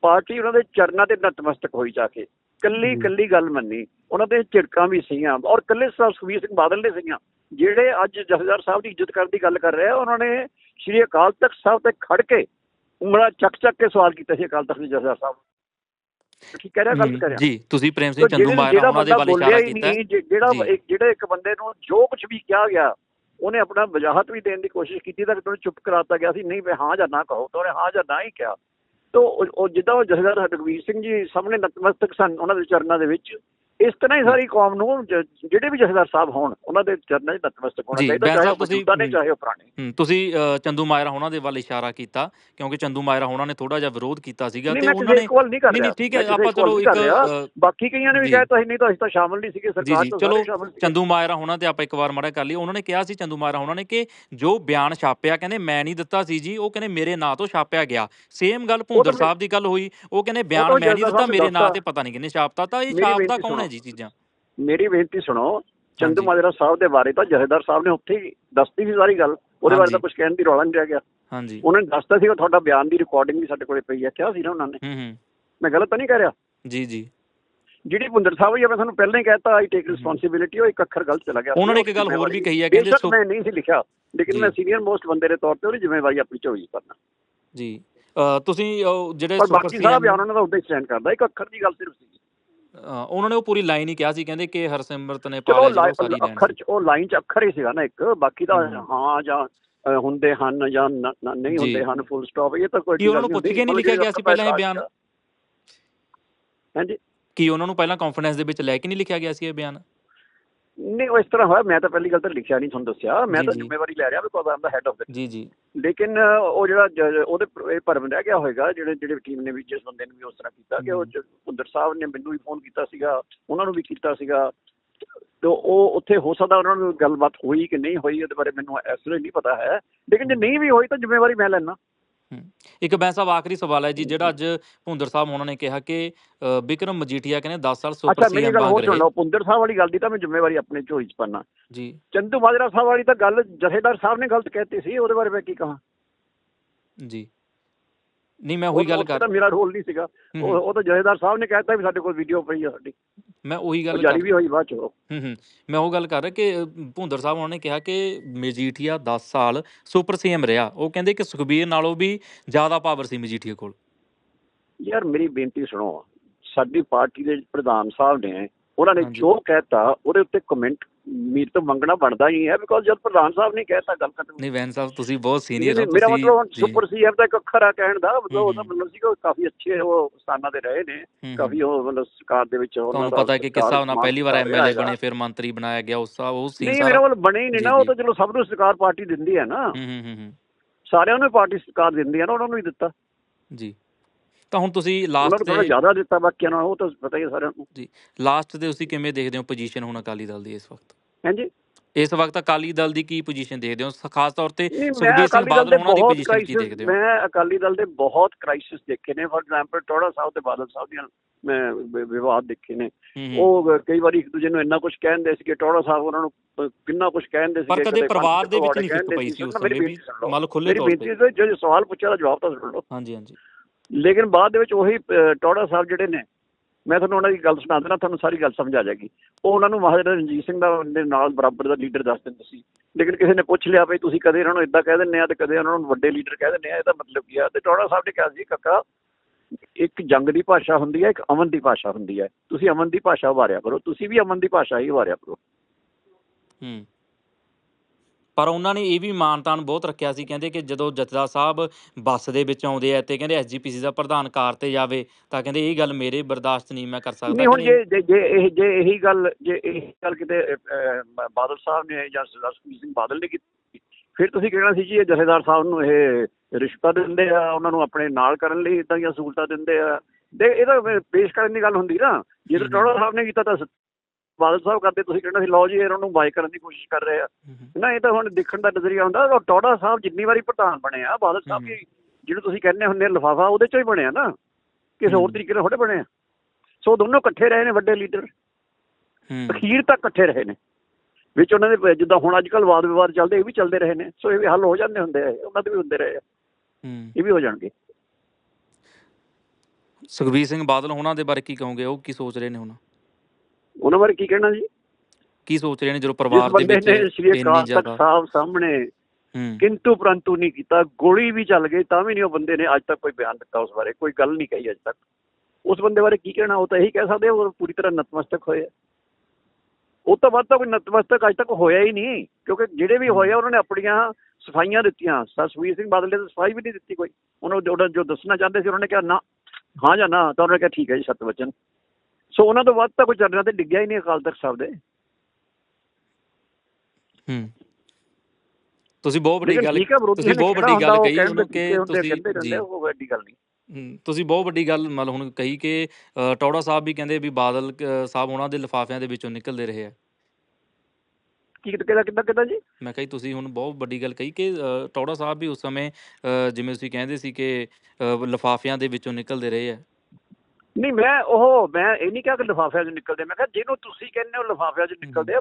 ਪਾਰਟੀ ਉਹਨਾਂ ਦੇ ਚਰਨਾਂ ਤੇ ਨਤਮਸਤਕ ਹੋਈ ਜਾ ਕੇ। ਕੱਲੀ। ਕੱਲੀ ਗੱਲ ਮੰਨੀ। ਉਹਨਾਂ ਦੇ ਝਿੜਕਾਂ ਵੀ ਸੀਗੀਆਂ ਔਰ ਕੱਲੇ ਸਾਹਿਬ ਸੁਖਬੀਰ ਸਿੰਘ ਬਾਦਲ ਨੇ ਸੀਗੀਆਂ ਜਿਹੜੇ ਅੱਜ ਜਥੇਦਾਰ ਸਾਹਿਬ ਦੀ ਇੱਜ਼ਤ ਕਰਨ ਦੀ ਗੱਲ ਕਰ ਰਹੇ ਆ ਉਹਨਾਂ ਨੇ ਸ਼੍ਰੀ ਅਕਾਲ ਤਖਤ ਸਾਹਿਬ ਤੇ ਖੜ ਕੇ ਉਂਗਲਾਂ ਚੱਕ ਚੱਕ ਕੇ ਸਵਾਲ ਕੀਤਾ ਸੀ ਅਕਾਲ ਤਖਤ ਦੇ ਜਥੇਦਾਰ ਸਾਹਿਬ। ਠੀਕ ਕਹਿ ਰਿਹਾ ਗਲਤ ਕਹਿ ਰਿਹਾ। ਜੀ ਤੁਸੀਂ ਪ੍ਰੇਮ ਸਿੰਘ ਚੰਦੂ ਮਾਇਰਾ ਉਹਨਾਂ ਦੇ ਬੋਲਿਆ ਇਸ਼ਾਰਾ ਕੀਤਾ। ਜਿਹੜਾ। ਇੱਕ ਜਿਹੜੇ ਇੱਕ ਬੰਦੇ ਨੂੰ ਜੋ ਕੁਝ ਵੀ ਕਿਹਾ ਗਿਆ ਉਹਨੇ ਆਪਣਾ ਵਜਾਹਤ ਵੀ ਦੇਣ ਦੀ ਕੋਸ਼ਿਸ਼ ਕੀਤੀ ਤਾਂ ਤੁਹਾਨੂੰ ਚੁੱਪ ਕਰਾਤਾ ਗਿਆ ਸੀ, ਨਹੀਂ ਮੈਂ ਹਾਂ ਜਾਂ ਨਾ ਕਹੋ, ਤਾਂ ਉਹਨੇ ਹਾਂ ਜਾਂ ਨਾ ਹੀ ਕਿਹਾ। ਤੋ ਉਹ ਜਿੱਦਾਂ ਉਹ ਜਥੇਦਾਰ ਰਘਵੀਰ ਸਿੰਘ ਜੀ ਸਾਹਮਣੇ ਨਤਮਸਤਕ ਸਨ ਉਹਨਾਂ ਦੇ ਚਰਨਾਂ ਦੇ ਵਿੱਚ ਇਸ ਤਰ੍ਹਾਂ ਹੀ ਸਾਰੀ ਕੌਮ ਨੂੰ ਜਿਹੜੇ ਵੀ ਜਥੇਦਾਰ ਸਾਹਿਬ ਹੋਣ ਉਹਨਾਂ ਦੇ ਚਰਨਾਂ 'ਚ ਨਤਮਸਤਕ ਹੋਣਾ ਚਾਹੀਦਾ ਚਾਹੇ ਉਹ ਤੁਸੀਂ- ਮੌਜੂਦਾ ਨੇ ਚਾਹੇ ਉਹ ਪੁਰਾਣੇ ਤੁਸੀਂ ਚੰਦੂ ਮਾਇਰਾ ਉਹਨਾਂ ਦੇ ਵੱਲ ਇਸ਼ਾਰਾ ਕੀਤਾ ਕਿਉਂਕਿ ਚੰਦੂ ਮਾਇਰਾ ਉਹਨਾਂ ਨੇ ਥੋੜਾ ਜਿਹਾ ਵਿਰੋਧ ਕੀਤਾ ਸੀਗਾ ਤੇ ਉਹਨਾਂ ਨੇ ਨਹੀਂ ਨਹੀਂ ਠੀਕ ਹੈ ਆਪਾਂ ਚਲੋ ਇੱਕ ਬਾਕੀ ਕਈਆਂ ਨੇ ਵੀ। ਕਿਹਾ ਤਾਂ ਨਹੀਂ ਤਾਂ ਅਸੀਂ ਤਾਂ ਸ਼ਾਮਲ ਨਹੀਂ ਸੀਗੇ ਸਰਕਾਰ ਤੋਂ ਚਲੋ। ਚੰਦੂ ਮਾਇਰਾ ਉਹਨਾਂ ਤੇ ਆਪਾਂ ਇੱਕ ਵਾਰ ਮੜਾ ਕਰ ਲਈ ਉਹਨਾਂ ਨੇ ਕਿਹਾ ਸੀ ਚੰਦੂ ਮਾਇਰਾ ਉਹਨਾਂ ਨੇ ਕਿ ਜੋ ਬਿਆਨ ਛਾਪਿਆ ਕਹਿੰਦੇ ਮੈਂ ਨਹੀਂ ਦਿੱਤਾ ਸੀ ਜੀ ਉਹ ਕਹਿੰਦੇ ਮੇਰੇ ਨਾਂ ਤੋਂ ਛਾਪਿਆ ਗਿਆ ਸੇਮ ਗੱਲ ਭੁੰਦਰ ਸਾਹਿਬ ਦੀ ਗੱਲ ਹੋਈ ਉਹ ਕਹਿੰਦੇ ਬਿਆਨ ਮੈਂ ਨਹੀਂ ਦਿੱਤਾ ਮੇਰੇ ਨਾਂ। ਤੇ ਪਤਾ ਨਹੀਂ ਕਿੰਨੇ ਛਾਪਤਾ ਤਾਂ ਇਹ ਛਾਪਦਾ ਕੌਣ ਸੁਣੋ। ਜੀ ਚੀਜ਼ਾਂ। ਮੇਰੀ ਬੇਨਤੀ ਸੁਣੋ ਚੰਦੂ। ਮਾਜਰਾ ਸਾਹਿਬ ਦੇ ਬਾਰੇ ਤਾਂ ਜਹੇਦਾਰ ਸਾਹਿਬ ਨੇ ਉੱਥੇ ਹੀ ਦੱਸਤੀ ਸੀ ਸਾਰੀ ਗੱਲ। ਉਹਦੇ ਬਾਰੇ। ਤਾਂ ਕੁਝ ਕਹਿਣ ਦੀ ਰੌਲਾ ਨਹੀਂ ਰਹਿ ਗਿਆ। ਹਾਂਜੀ। ਉਹਨਾਂ ਨੇ ਦੱਸਤਾ ਸੀ ਤੁਹਾਡਾ ਬਿਆਨ ਦੀ ਰਿਕਾਰਡਿੰਗ ਵੀ ਸਾਡੇ ਕੋਲੇ ਪਈ ਹੈ ਕਿਹਾ ਸੀ ਨਾ ਉਹਨਾਂ ਨੇ। ਹੂੰ ਹੂੰ। ਮੈਂ ਗਲਤ ਤਾਂ ਨਹੀਂ ਕਹਿ ਰਿਹਾ? ਜੀ ਜੀ। ਜਿਹੜੀ ਭੁੰਦਰ ਸਾਹਿਬ ਹੋਈ ਆ ਮੈਂ ਤੁਹਾਨੂੰ ਪਹਿਲਾਂ ਹੀ ਕਹਿਤਾ ਆਈ ਟੇਕ ਰਿਸਪੌਂਸਿਬਿਲਿਟੀ ਉਹ ਇੱਕ ਅੱਖਰ ਗਲਤ ਚਲਾ ਗਿਆ। ਉਹਨਾਂ ਨੇ ਇੱਕ ਗੱਲ ਹੋਰ ਵੀ ਕਹੀ ਹੈ, ਕਹਿੰਦੇ ਸੋ- ਮੈਂ ਨਹੀਂ ਸੀ ਲਿਖਿਆ ਲੇਕਿਨ ਜੀ। ਮੈਂ ਸੀਨੀਅਰ ਮੋਸਟ ਬੰਦੇ ਦੇ ਤੌਰ ਤੇ ਉਹਦੀ ਜ਼ਿੰਮੇਵਾਰੀ ਆਪਣੀ ਝੋਲੀ ਕਰਨਾ ਜੀ। ਤੁਸੀਂ ਉਹ ਜਿਹੜੇ ਪਰ ਸੁਪਰ ਬਾਕੀ ਸਾਹਿਬ ਉਹਨਾਂ ਦਾ ਉੱਤੇ ਸਟੈਂਡ ਕਰਦਾ ਇੱਕ ਅੱਖਰ ਦੀ ਗੱਲ ਸਿਰਫ ਸੀ ਉਹਨਾਂ ਨੇ ਉਹ ਪੂਰੀ ਲਾਈਨ ਹੀ ਕਿਹਾ ਸੀ ਕਹਿੰਦੇ ਕਿ ਹਰਸਿਮਰਤ ਨੇ ਚਲੋ ਪਾਲਿਆ ਜਦੋਂ ਲਾਈਨ ਸਾਰੀ ਲੈਣ ਅੱਖਰ ਚ ਉਹ ਲਾਈਨ ਚ ਅੱਖਰ ਹੀ ਸੀਗਾ ਨਾ ਇੱਕ ਬਾਕੀ ਤਾਂ। ਹਾਂ ਜਾਂ ਹੁੰਦੇ ਹਨ ਜਾਂ ਨਹੀਂ। ਹੁੰਦੇ ਹਨ ਫੁੱਲ ਸਟਾਪ ਇਹ ਤਾਂ ਕੋਈ ਕੀ ਉਹਨਾਂ ਨੂੰ ਪੁੱਛ ਕੇ ਨਹੀਂ ਲਿਖਿਆ ਗਿਆ ਸੀ ਪਹਿਲਾਂ ਇਹ ਬਿਆਨ? ਹਾਂਜੀ ਕੀ ਉਹਨਾਂ ਨੂੰ ਪਹਿਲਾਂ ਕੰਫੀਡੈਂਸ ਦੇ ਵਿੱਚ ਲੈ ਕੇ ਨਹੀਂ ਲਿਖਿਆ ਗਿਆ ਸੀ ਇਹ ਬਿਆਨ ਨਹੀਂ ਉਹ ਇਸ ਤਰ੍ਹਾਂ ਹੋਇਆ ਮੈਂ ਤਾਂ ਪਹਿਲੀ ਗੱਲ ਤਾਂ ਲਿਖਿਆ ਨਹੀਂ ਤੁਹਾਨੂੰ ਦੱਸਿਆ। ਮੈਂ ਤਾਂ। ਜ਼ਿੰਮੇਵਾਰੀ ਲੈ ਰਿਹਾ because Aam the head of ਜੀ ਜੀ। ਲੇਕਿਨ ਉਹ ਜਿਹੜਾ ਉਹਦੇ ਇਹ ਭਰਮ ਰਹਿ ਗਿਆ ਹੋਏਗਾ ਜਿਹੜੇ ਜਿਹੜੇ ਟੀਮ ਨੇ ਵੀ ਜਿਸ ਬੰਦੇ ਨੇ ਵੀ ਉਸ ਤਰ੍ਹਾਂ ਕੀਤਾ ਕਿ ਉਹ ਭੁੰਦਰ ਸਾਹਿਬ ਨੇ ਮੈਨੂੰ ਵੀ ਫੋਨ ਕੀਤਾ ਸੀਗਾ ਉਹਨਾਂ ਨੂੰ ਵੀ ਕੀਤਾ ਸੀਗਾ। ਤੇ ਉਹ ਉੱਥੇ ਹੋ ਸਕਦਾ ਉਹਨਾਂ ਨੂੰ ਗੱਲਬਾਤ ਹੋਈ ਕਿ ਨਹੀਂ ਹੋਈ ਉਹਦੇ ਬਾਰੇ ਮੈਨੂੰ ਇਸ ਵੇਲੇ ਨਹੀਂ ਪਤਾ ਹੈ। ਲੇਕਿਨ ਜੇ ਨਹੀਂ ਵੀ ਹੋਈ ਤਾਂ ਜ਼ਿੰਮੇਵਾਰੀ ਮੈਂ ਲੈਣਾ। ਇੱਕ ਬੈਂ ਸਾਹਿਬ ਆਖਰੀ ਸਵਾਲ ਹੈ ਜੀ ਜਿਹੜਾ ਅੱਜ ਭੁੰਦਰ ਸਾਹਿਬ ਉਹਨਾਂ ਨੇ ਕਿਹਾ ਕਿ ਬਿਕਰਮ ਮਜੀਠੀਆ ਕਹਿੰਦੇ 10 ਸਾਲ ਸੁਪਰ ਅੱਛਾ ਸੀਐਮ ਸੁਣ ਰਹੇ। ਲਓ ਪੁੰਦਰ ਸਾਹਿਬ ਵਾਲੀ ਗੱਲ ਦੀ ਤਾਂ ਮੈਂ ਜ਼ਿੰਮੇਵਾਰੀ ਆਪਣੇ ਝੋਲੀ ਚ ਪਾਣਾ ਜੀ। ਚੰਦੂ ਮਾਜਰਾ ਸਾਹਿਬ ਵਾਲੀ ਤਾਂ ਗੱਲ ਜਥੇਦਾਰ ਸਾਹਿਬ ਨੇ ਗਲਤ ਕਹਿਤੀ ਸੀ ਉਹਦੇ ਬਾਰੇ ਮੈਂ ਕੀ ਕਹਾਂ? ਜੀ। ਨਹੀਂ ਮੈਂ ਉਹੀ ਗੱਲ ਕਰ ਤਾਂ ਮੇਰਾ ਰੋਲ ਨਹੀਂ ਸੀਗਾ। ਉਹ ਤਾਂ ਜਥੇਦਾਰ ਸਾਹਿਬ ਨੇ ਕਹਿਤਾ ਵੀ ਸਾਡੇ ਕੋਲ ਵੀਡੀਓ ਪਈ ਆ ਸਾਡੀ। ਮੈਂ ਉਹੀ ਗੱਲ ਜਾਰੀ ਵੀ ਹੋਈ ਬਾਅਦ ਚ ਉਹ। ਹੂੰ ਹੂੰ। ਮੈਂ ਉਹ ਗੱਲ ਕਰ ਰਿਹਾ ਕਿ ਭੁੰਦਰ ਸਾਹਿਬ ਉਹਨਾਂ ਨੇ ਕਿਹਾ ਕਿ ਮਜੀਠੀਆ 10 ਸਾਲ ਸੁਪਰ ਸੀਐਮ ਰਿਹਾ। ਉਹ ਕਹਿੰਦੇ ਕਿ ਸੁਖਬੀਰ ਨਾਲੋਂ ਵੀ ਜ਼ਿਆਦਾ ਪਾਵਰ ਸੀ ਮਜੀਠੀਆ ਕੋਲ। ਯਾਰ ਮੇਰੀ ਬੇਨਤੀ ਸੁਣੋ। ਸਾਡੀ ਪਾਰਟੀ ਦੇ ਪ੍ਰਧਾਨ ਸਾਹਿਬ ਨੇ ਉਹਨਾਂ ਨੇ। ਜੋ ਕਹਿਤਾ ਉਹਦੇ ਉੱਤੇ ਕਮੈਂਟ ਮੀਰ ਤੋਂ ਮੰਗਣਾ ਬਣਦਾ ਹੀ ਹੈ ਬਿਕੋਜ਼ ਜਦ ਪ੍ਰਧਾਨ ਸਾਹਿਬ ਨੇ ਕਹਿਤਾ ਗੱਲ ਖਤਮ ਨਹੀਂ ਵੈਨ ਸਾਹਿਬ ਤੁਸੀਂ ਬਹੁਤ ਸੀਨੀਅਰ ਹੋ ਨਹੀਂ, ਮੇਰਾ ਤੁਸੀਂ ਮਤਲਬ ਹੁਣ ਜੀ, ਸੁਪਰ ਸੀਐਮ ਦਾ ਇੱਕ ਅੱਖਰ ਆ ਕਹਿਣ ਦਾ ਉਹਦਾ। ਮਤਲਬ ਸੀ ਕਿ ਉਹ ਕਾਫੀ ਅੱਛੇ ਉਹ ਸਥਾਨਾਂ ਤੇ ਰਹੇ ਨੇ। ਕਾਫੀ ਉਹ ਮਤਲਬ ਸਰਕਾਰ ਦੇ ਵਿੱਚ ਉਹਨਾਂ ਤੁਹਾਨੂੰ ਦਾ ਪਤਾ ਹੈ ਕਿ ਕਿਸ ਹਿਸਾਬ ਨਾਲ ਪਹਿਲੀ ਵਾਰ ਐਮਐਲਏ ਬਣੇ ਫਿਰ ਮੰਤਰੀ ਬਣਾਇਆ ਗਿਆ ਉਸ ਹਿਸਾਬ ਉਹ ਸੀ ਨਹੀਂ ਮੇਰੇ ਵੱਲ ਬਣੇ ਹੀ ਨਹੀਂ ਨਾ ਜੀ, ਉਹ ਜੀ। ਤਾਂ ਚਲੋ ਸਭ ਨੂੰ ਸਰਕਾਰ ਪਾਰਟੀ ਦਿੰਦੀ ਹੈ ਨਾ। ਸਾਰਿਆਂ ਨੂੰ ਪਾਰਟੀ ਸਰਕਾਰ ਦਿੰਦੀ ਹੈ ਨਾ ਉਹਨਾਂ ਨੂੰ ਹੀ ਦਿੱਤਾ। ਜੀ। ਤਾਂ ਹੁਣ ਤੁਸੀਂ ਲਾਸਟ ਤੇ ਜ਼ਿਆਦਾ ਦਿੱਤਾ ਬਾਕੀਆਂ ਨਾਲ ਉਹ ਤਾਂ ਪਤਾ ਹੀ ਸਾਰਿਆਂ ਨੂੰ। ਲਾਸਟ ਤੇ ਤੁਸੀਂ ਕਿਵੇਂ ਦੇਖਦੇ ਹੋ ਪੋਜੀਸ਼ਨ ਹੁਣ ਅਕਾਲੀ ਦਲ ਦੀ ਇਸ ਵਕਤ? ਹਾਂਜੀ। ਇਸ ਵਕਤ ਅਕਾਲੀ ਦਲ ਦੀ ਕੀ ਪੋਜੀਸ਼ਨ ਦੇਖਦੇ ਹੋ? ਖਾਸ ਤੌਰ ਤੇ ਸੁਖਬੀਰ ਸਿੰਘ ਬਾਦਲ ਦੇ ਉਹਨਾਂ ਦੀ ਪੋਜੀਸ਼ਨ ਕੀ ਦੇਖਦੇ ਹੋ? ਮੈਂ ਅਕਾਲੀ ਦਲ ਦੇ ਬਹੁਤ ਕ੍ਰਾਈਸਿਸ ਦੇਖੇ ਨੇ। ਫॉर ਐਗਜ਼ਾਮਪਲ ਟੋੜਾ ਸਾਹਿਬ ਤੇ ਬਾਦਲ ਸਾਹਿਬ ਦੀਆਂ ਮੈਂ ਵਿਵਾਦ ਦੇਖੇ ਨੇ। ਉਹ ਕਈ ਵਾਰੀ ਇੱਕ ਦੂਜੇ ਨੂੰ ਇੰਨਾ ਕੁਝ ਕਹਿੰਦੇ ਸੀ ਕਿ ਟੋੜਾ ਸਾਹਿਬ ਉਹਨਾਂ ਨੂੰ ਕਿੰਨਾ ਕੁਝ ਕਹਿੰਦੇ ਸੀ ਪਰ ਕਦੇ ਪਰਿਵਾਰ ਦੇ ਵਿੱਚ ਨਹੀਂ ਪਈ ਸੀ। ਉਸ ਸਮੇਂ ਵੀ ਮੰਨ ਲਓ। ਖੁੱਲੇ ਤੌਰ ਬੇਨਤੀ ਤੇ। ਹੈ ਜੇ ਸਵਾਲ ਪੁੱਛਿਆ ਤਾਂ ਜਵਾਬ ਤਾਂ ਸੁਣ ਲਓ। ਹਾਂਜੀ ਹਾਂਜੀ। ਲੇਕਿਨ ਬਾਅਦ ਦੇ ਵਿੱਚ ਉਹੀ ਟੋੜਾ ਸਾਹਿਬ ਜਿਹੜੇ ਨੇ ਮੈਂ ਤੁਹਾਨੂੰ ਉਹਨਾਂ ਦੀ ਗੱਲ ਸੁਣਾ ਦੇਣਾ ਤੁਹਾਨੂੰ ਸਾਰੀ ਗੱਲ ਸਮਝ ਆ ਜਾਏਗੀ। ਉਹ ਉਹਨਾਂ ਨੂੰ ਮਹਾਰਾਜਾ ਰਣਜੀਤ ਸਿੰਘ ਦਾ ਦੇ ਨਾਲ ਬਰਾਬਰ ਦਾ ਲੀਡਰ ਦੱਸ ਦਿੰਦੇ ਸੀ। ਲੇਕਿਨ ਕਿਸੇ ਨੇ ਪੁੱਛ ਲਿਆ ਵੀ ਤੁਸੀਂ ਕਦੇ ਇਹਨਾਂ ਨੂੰ ਇਦਾਂ ਕਹਿ ਦਿੰਦੇ ਆ ਤੇ ਕਦੇ ਉਹਨਾਂ ਨੂੰ ਵੱਡੇ ਲੀਡਰ ਕਹਿ ਦਿੰਦੇ ਆ, ਇਹਦਾ ਮਤਲਬ ਕੀ ਆ? ਤੇ ਟੋੜਾ ਸਾਹਿਬ ਨੇ ਕਿਹਾ ਸੀ, ਕਾਕਾ, ਇੱਕ ਜੰਗ ਦੀ ਭਾਸ਼ਾ ਹੁੰਦੀ ਹੈ ਇੱਕ ਅਮਨ ਦੀ ਭਾਸ਼ਾ ਹੁੰਦੀ ਹੈ ਤੁਸੀਂ ਅਮਨ ਦੀ ਭਾਸ਼ਾ ਉਭਾਰਿਆ ਕਰੋ, ਤੁਸੀਂ ਵੀ ਅਮਨ ਦੀ ਭਾਸ਼ਾ ਹੀ ਉਭਾਰਿਆ ਕਰੋ। ਹੂੰ। ਪਰ ਉਹਨਾਂ ਨੇ ਇਹ ਵੀ ਮਾਨਤਾਨ ਬਹੁਤ ਰੱਖਿਆ ਸੀ ਕਹਿੰਦੇ ਕਿ ਜਦੋਂ ਜਥੇਦਾਰ ਸਾਹਿਬ ਬੱਸ ਦੇ ਵਿੱਚ ਆਉਂਦੇ ਆ ਤੇ ਕਹਿੰਦੇ ਐਸਜੀਪੀਸੀ ਦਾ ਪ੍ਰਧਾਨ ਕਾਰ ਤੇ ਜਾਵੇ ਤਾਂ ਕਹਿੰਦੇ ਇਹ ਗੱਲ ਮੇਰੇ ਬਰਦਾਸ਼ਤ ਨਹੀਂ ਮੈਂ ਕਰ ਸਕਦਾ ਨਹੀਂ ਹੁਣ ਜੇ ਜੇ- ਇਹ ਜੇ ਇਹੀ ਗੱਲ ਜੇ ਇਹ ਗੱਲ ਕਿਤੇ ਬਾਦਲ ਸਾਹਿਬ ਨੇ ਜਾਂ ਸਰਦਾਰ ਸਿੰਘ ਬਾਦਲ ਨੇ ਕੀਤੀ ਫਿਰ ਤੁਸੀਂ ਕਹਿਣਾ ਸੀ ਜੀ ਇਹ ਜਥੇਦਾਰ ਸਾਹਿਬ ਨੂੰ ਇਹ ਰਿਸ਼ਤਾ ਦਿੰਦੇ ਆ ਉਹਨਾਂ ਨੂੰ ਆਪਣੇ ਨਾਲ ਕਰਨ ਲਈ ਇਦਾਂ ਦੀਆਂ ਸਹੂਲਤਾਂ ਦਿੰਦੇ ਆ ਦੇ ਇਹਦਾ ਪੇਸ਼ ਕਰਨ ਦੀ ਗੱਲ ਹੁੰਦੀ ਨਾ ਜੇ। ਟੋੜਾ ਸਾਹਿਬ ਨੇ ਕੀਤਾ ਤਾਂ ਬਾਦਲ ਸਾਹਿਬ ਕਰਦੇ ਤੁਸੀਂ ਕਹਿਣਾ ਸੀ ਲਓ ਜੀ ਇਹਨਾਂ ਨੂੰ ਬਾਈ ਕਰਨ ਦੀ ਕੋਸ਼ਿਸ਼ ਕਰ ਰਹੇ ਆ। ਨਾ ਇਹ ਤਾਂ ਹੁਣ ਦੇਖਣ ਦਾ ਨਜ਼ਰੀਆ ਹੁੰਦਾ ਉਹ ਟੋੜਾ ਸਾਹਿਬ ਜਿੰਨੀ ਵਾਰੀ ਪ੍ਰਧਾਨ ਬਣੇ ਆ ਬਾਦਲ ਸਾਹਿਬ। ਵੀ ਜਿਹਨੂੰ ਤੁਸੀਂ ਕਹਿੰਦੇ ਹੁੰਦੇ ਲਫਾਫਾ ਉਹਦੇ ਚੋਂ ਹੀ ਬਣਿਆ ਨਾ। ਕਿਸੇ ਹੋਰ। ਤਰੀਕੇ ਨਾਲ ਥੋੜੇ ਬਣੇ ਆ। ਸੋ ਦੋਨੋਂ ਇਕੱਠੇ ਰਹੇ ਨੇ ਵੱਡੇ ਲੀਡਰ। ਹੂੰ। ਅਖੀਰ ਤੱਕ ਇਕੱਠੇ ਰਹੇ ਨੇ। ਵਿੱਚ ਉਹਨਾਂ ਦੇ ਜਿੱਦਾਂ ਹੁਣ ਅੱਜ ਕੱਲ੍ਹ ਵਾਦ ਵਿਵਾਦ ਚੱਲਦੇ ਇਹ ਵੀ ਚੱਲਦੇ ਰਹੇ ਨੇ। ਸੋ ਇਹ ਵੀ ਹੱਲ ਹੋ ਜਾਂਦੇ ਹੁੰਦੇ ਆ ਉਹਨਾਂ ਦੇ ਵੀ ਹੁੰਦੇ ਰਹੇ ਆ। ਹੂੰ। ਇਹ ਵੀ ਹੋ ਜਾਣਗੇ। ਸੁਖਬੀਰ ਸਿੰਘ ਬਾਦਲ ਉਹਨਾਂ ਦੇ ਬਾਰੇ ਕੀ ਕਹੋਗੇ? ਉਹ ਕੀ ਸੋਚ ਰਹੇ ਨੇ ਹੁਣ? ਉਹਨਾਂ ਬਾਰੇ ਕੀ ਕਹਿਣਾ ਜੀ? ਕੀ ਸੋਚ ਰਹੇ ਨੇ ਜਦੋਂ ਪਰਿਵਾਰ ਦੇ ਵਿੱਚ ਸ਼੍ਰੀ ਇੰਨੀ ਅਕਾਲ ਤਖਤ ਸਾਹਿਬ ਸਾਹਮਣੇ ਕਿੰਤੂ ਪ੍ਰੰਤੂ ਨਹੀਂ ਕੀਤਾ ਗੋਲੀ ਵੀ ਚੱਲ ਗਈ ਤਾਂ ਵੀ ਨਹੀਂ ਉਹ ਬੰਦੇ ਨੇ ਅੱਜ ਤੱਕ ਕੋਈ ਬਿਆਨ ਦਿੱਤਾ ਉਸ ਬਾਰੇ ਕੋਈ ਗੱਲ ਨਹੀਂ ਕਹੀ ਅੱਜ ਤੱਕ। ਉਸ ਬੰਦੇ ਬਾਰੇ ਕੀ ਕਹਿਣਾ ਉਹ ਤਾਂ ਇਹੀ ਕਹਿ ਸਕਦੇ ਉਹ ਪੂਰੀ ਤਰ੍ਹਾਂ ਨਤਮਸਤਕ ਹੋਏ। ਉਹ ਤੋਂ ਬਾਅਦ ਤਾਂ ਕੋਈ ਨਤਮਸਤਕ ਅੱਜ ਤੱਕ ਹੋਇਆ ਹੀ ਨਹੀਂ ਕਿਉਂਕਿ ਜਿਹੜੇ ਵੀ ਹੋਏ ਉਹਨਾਂ ਨੇ ਆਪਣੀਆਂ ਸਫਾਈਆਂ ਦਿੱਤੀਆਂ। ਸਸਵੀਰ ਸਿੰਘ ਬਾਦਲ ਨੇ ਤਾਂ ਸਫ਼ਾਈ ਵੀ ਨਹੀਂ ਦਿੱਤੀ ਕੋਈ। ਉਹਨਾਂ ਜੋ ਜੋ ਦੱਸਣਾ ਚਾਹੁੰਦੇ ਸੀ ਉਹਨਾਂ ਨੇ ਕਿਹਾ ਨਾ ਹਾਂ ਜਾਂ ਨਾ ਤਾਂ ਉਹਨਾਂ ਨੇ ਕਿਹਾ ਠੀਕ ਹੈ ਜੀ ਸਤ ਵਚਨ। ਸੋ ਉਹਨਾਂ ਤੋਂ ਬਾਅਦ ਤਾਂ ਕੋਈ ਚਰਨਾਂ ਤੇ ਡਿੱਗਿਆ ਹੀ ਨਹੀਂ ਅਕਾਲ ਤਖਤ ਸਾਹਿਬ ਦੇ। ਹੂੰ। ਤੁਸੀਂ ਬਹੁਤ ਵੱਡੀ ਗੱਲ ਤੁਸੀਂ ਬਹੁਤ ਵੱਡੀ ਗੱਲ ਕਹੀ ਉਹਨੂੰ ਕਿ ਤੁਸੀਂ ਜੀ। ਉਹ ਵੱਡੀ ਗੱਲ ਨਹੀਂ। ਤੁਸੀਂ ਬਹੁਤ ਵੱਡੀ ਗੱਲ ਮਤਲਬ ਹੁਣ ਕਹੀ ਕਿ ਟੌੜਾ ਸਾਹਿਬ ਵੀ ਕਹਿੰਦੇ ਵੀ ਬਾਦਲ ਸਾਹਿਬ ਉਹਨਾਂ ਦੇ ਲਿਫਾਫਿਆਂ ਦੇ ਵਿੱਚੋਂ ਨਿਕਲਦੇ ਰਹੇ ਆ। ਕੀ ਕਿਹਦਾ ਕਿੱਦਾਂ ਕਿੱਦਾਂ ਜੀ? ਮੈਂ ਕਹੀ ਤੁਸੀਂ ਹੁਣ ਬਹੁਤ ਵੱਡੀ ਗੱਲ ਕਹੀ ਕਿ ਟੌੜਾ ਸਾਹਿਬ ਵੀ ਉਸ ਸਮੇਂ ਜਿਵੇਂ ਤੁਸੀਂ ਕਹਿੰਦੇ ਸੀ ਕਿ ਲਿਫਾਫਿਆਂ ਦੇ ਵਿੱਚੋਂ ਨਿਕਲਦੇ ਰਹੇ ਆ। ਨਹੀਂ ਮੈਂ ਉਹ ਮੈਂ ਇਹ ਨਹੀਂ ਕਿਹਾ ਕਿ ਲਿਫਾਫਿਆਂ 'ਚ ਨਿਕਲਦੇ ਮੈਂ ਕਿਹਾ ਜਿਹਨੂੰ ਤੁਸੀਂ ਕਹਿੰਦੇ ਹੋ ਲਿਫਾਫਿਆਂ 'ਚ ਨਿਕਲਦੇ ਆ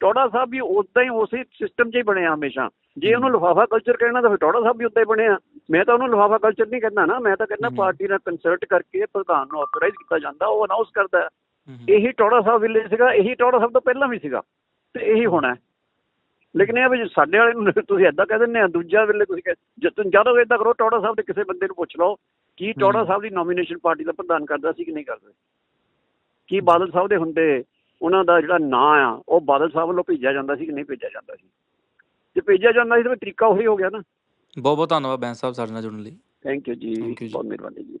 ਟੌੜਾ ਸਾਹਿਬ ਵੀ ਉਦਾਂ ਹੀ ਉਸੇ ਸਿਸਟਮ 'ਚ ਹੀ ਬਣਿਆ ਹਮੇਸ਼ਾ। ਜੇ ਉਹਨੂੰ ਲਿਫਾਫਾ ਕਲਚਰ ਕਹਿਣਾ ਤਾਂ ਫਿਰ ਟੌੜਾ ਸਾਹਿਬ ਵੀ ਉਦਾਂ ਹੀ ਬਣਿਆ ਮੈਂ ਤਾਂ ਉਹਨੂੰ ਲਿਫਾਫਾ ਕਲਚਰ ਨਹੀਂ ਕਹਿੰਦਾ ਨਾ ਮੈਂ ਤਾਂ ਕਹਿੰਦਾ। ਪਾਰਟੀ ਨਾਲ ਕੰਸਲਟ ਕਰਕੇ ਪ੍ਰਧਾਨ ਨੂੰ ਆਥੋਰਾਈਜ਼ ਕੀਤਾ ਜਾਂਦਾ ਉਹ ਅਨਾਉਂਸ ਕਰਦਾ ਇਹੀ ਟੌੜਾ ਸਾਹਿਬ ਵੇਲੇ ਸੀਗਾ ਇਹੀ ਟੌੜਾ ਸਾਹਿਬ ਤੋਂ ਪਹਿਲਾਂ ਵੀ ਸੀਗਾ ਤੇ ਇਹੀ ਹੋਣਾ। ਲੇਕਿਨ ਇਹ ਵੀ ਸਾਡੇ ਵਾਲੇ ਨੂੰ ਤੁਸੀਂ ਐਦਾਂ ਕਹਿ ਦਿੰਦੇ ਆ ਦੂਜਾ ਵੇਲੇ ਤੁਸੀਂ ਜਦੋਂ ਜਦੋਂ ਇਦਾਂ ਕਰੋ ਟੌੜਾ ਸਾਹਿਬ ਦੇ ਕਿਸੇ ਬੰਦੇ ਨੂੰ ਪੁੱਛ ਲਓ। ਕੀ ਟੌੜਾ। ਸਾਹਿਬ ਦੀ ਨੋਮੀਨੇਸ਼ਨ ਪਾਰਟੀ ਦਾ ਪ੍ਰਧਾਨ ਕਰਦਾ ਸੀ ਕਿ ਨਹੀਂ ਕਰਦਾ? ਕੀ ਬਾਦਲ ਸਾਹਿਬ ਦੇ ਹੁੰਦੇ ਉਹਨਾਂ ਦਾ ਜਿਹੜਾ ਨਾਂ ਆ ਉਹ ਬਾਦਲ ਸਾਹਿਬ ਵੱਲੋਂ ਭੇਜਿਆ ਜਾਂਦਾ ਸੀ ਕਿ ਨਹੀਂ ਭੇਜਿਆ ਜਾਂਦਾ ਸੀ? ਜੇ ਭੇਜਿਆ ਜਾਂਦਾ ਸੀ ਤਾਂ ਤਰੀਕਾ ਉਹੀ ਹੋ ਗਿਆ ਨਾ। ਬਹੁਤ ਬਹੁਤ ਧੰਨਵਾਦ ਬੈਂਸ ਸਾਹਿਬ ਸਾਡੇ ਨਾਲ ਜੁੜਨ ਲਈ। ਥੈਂਕ ਯੂ ਜੀ। ਬਹੁਤ ਮਿਹਰਬਾਨੀ ਜੀ।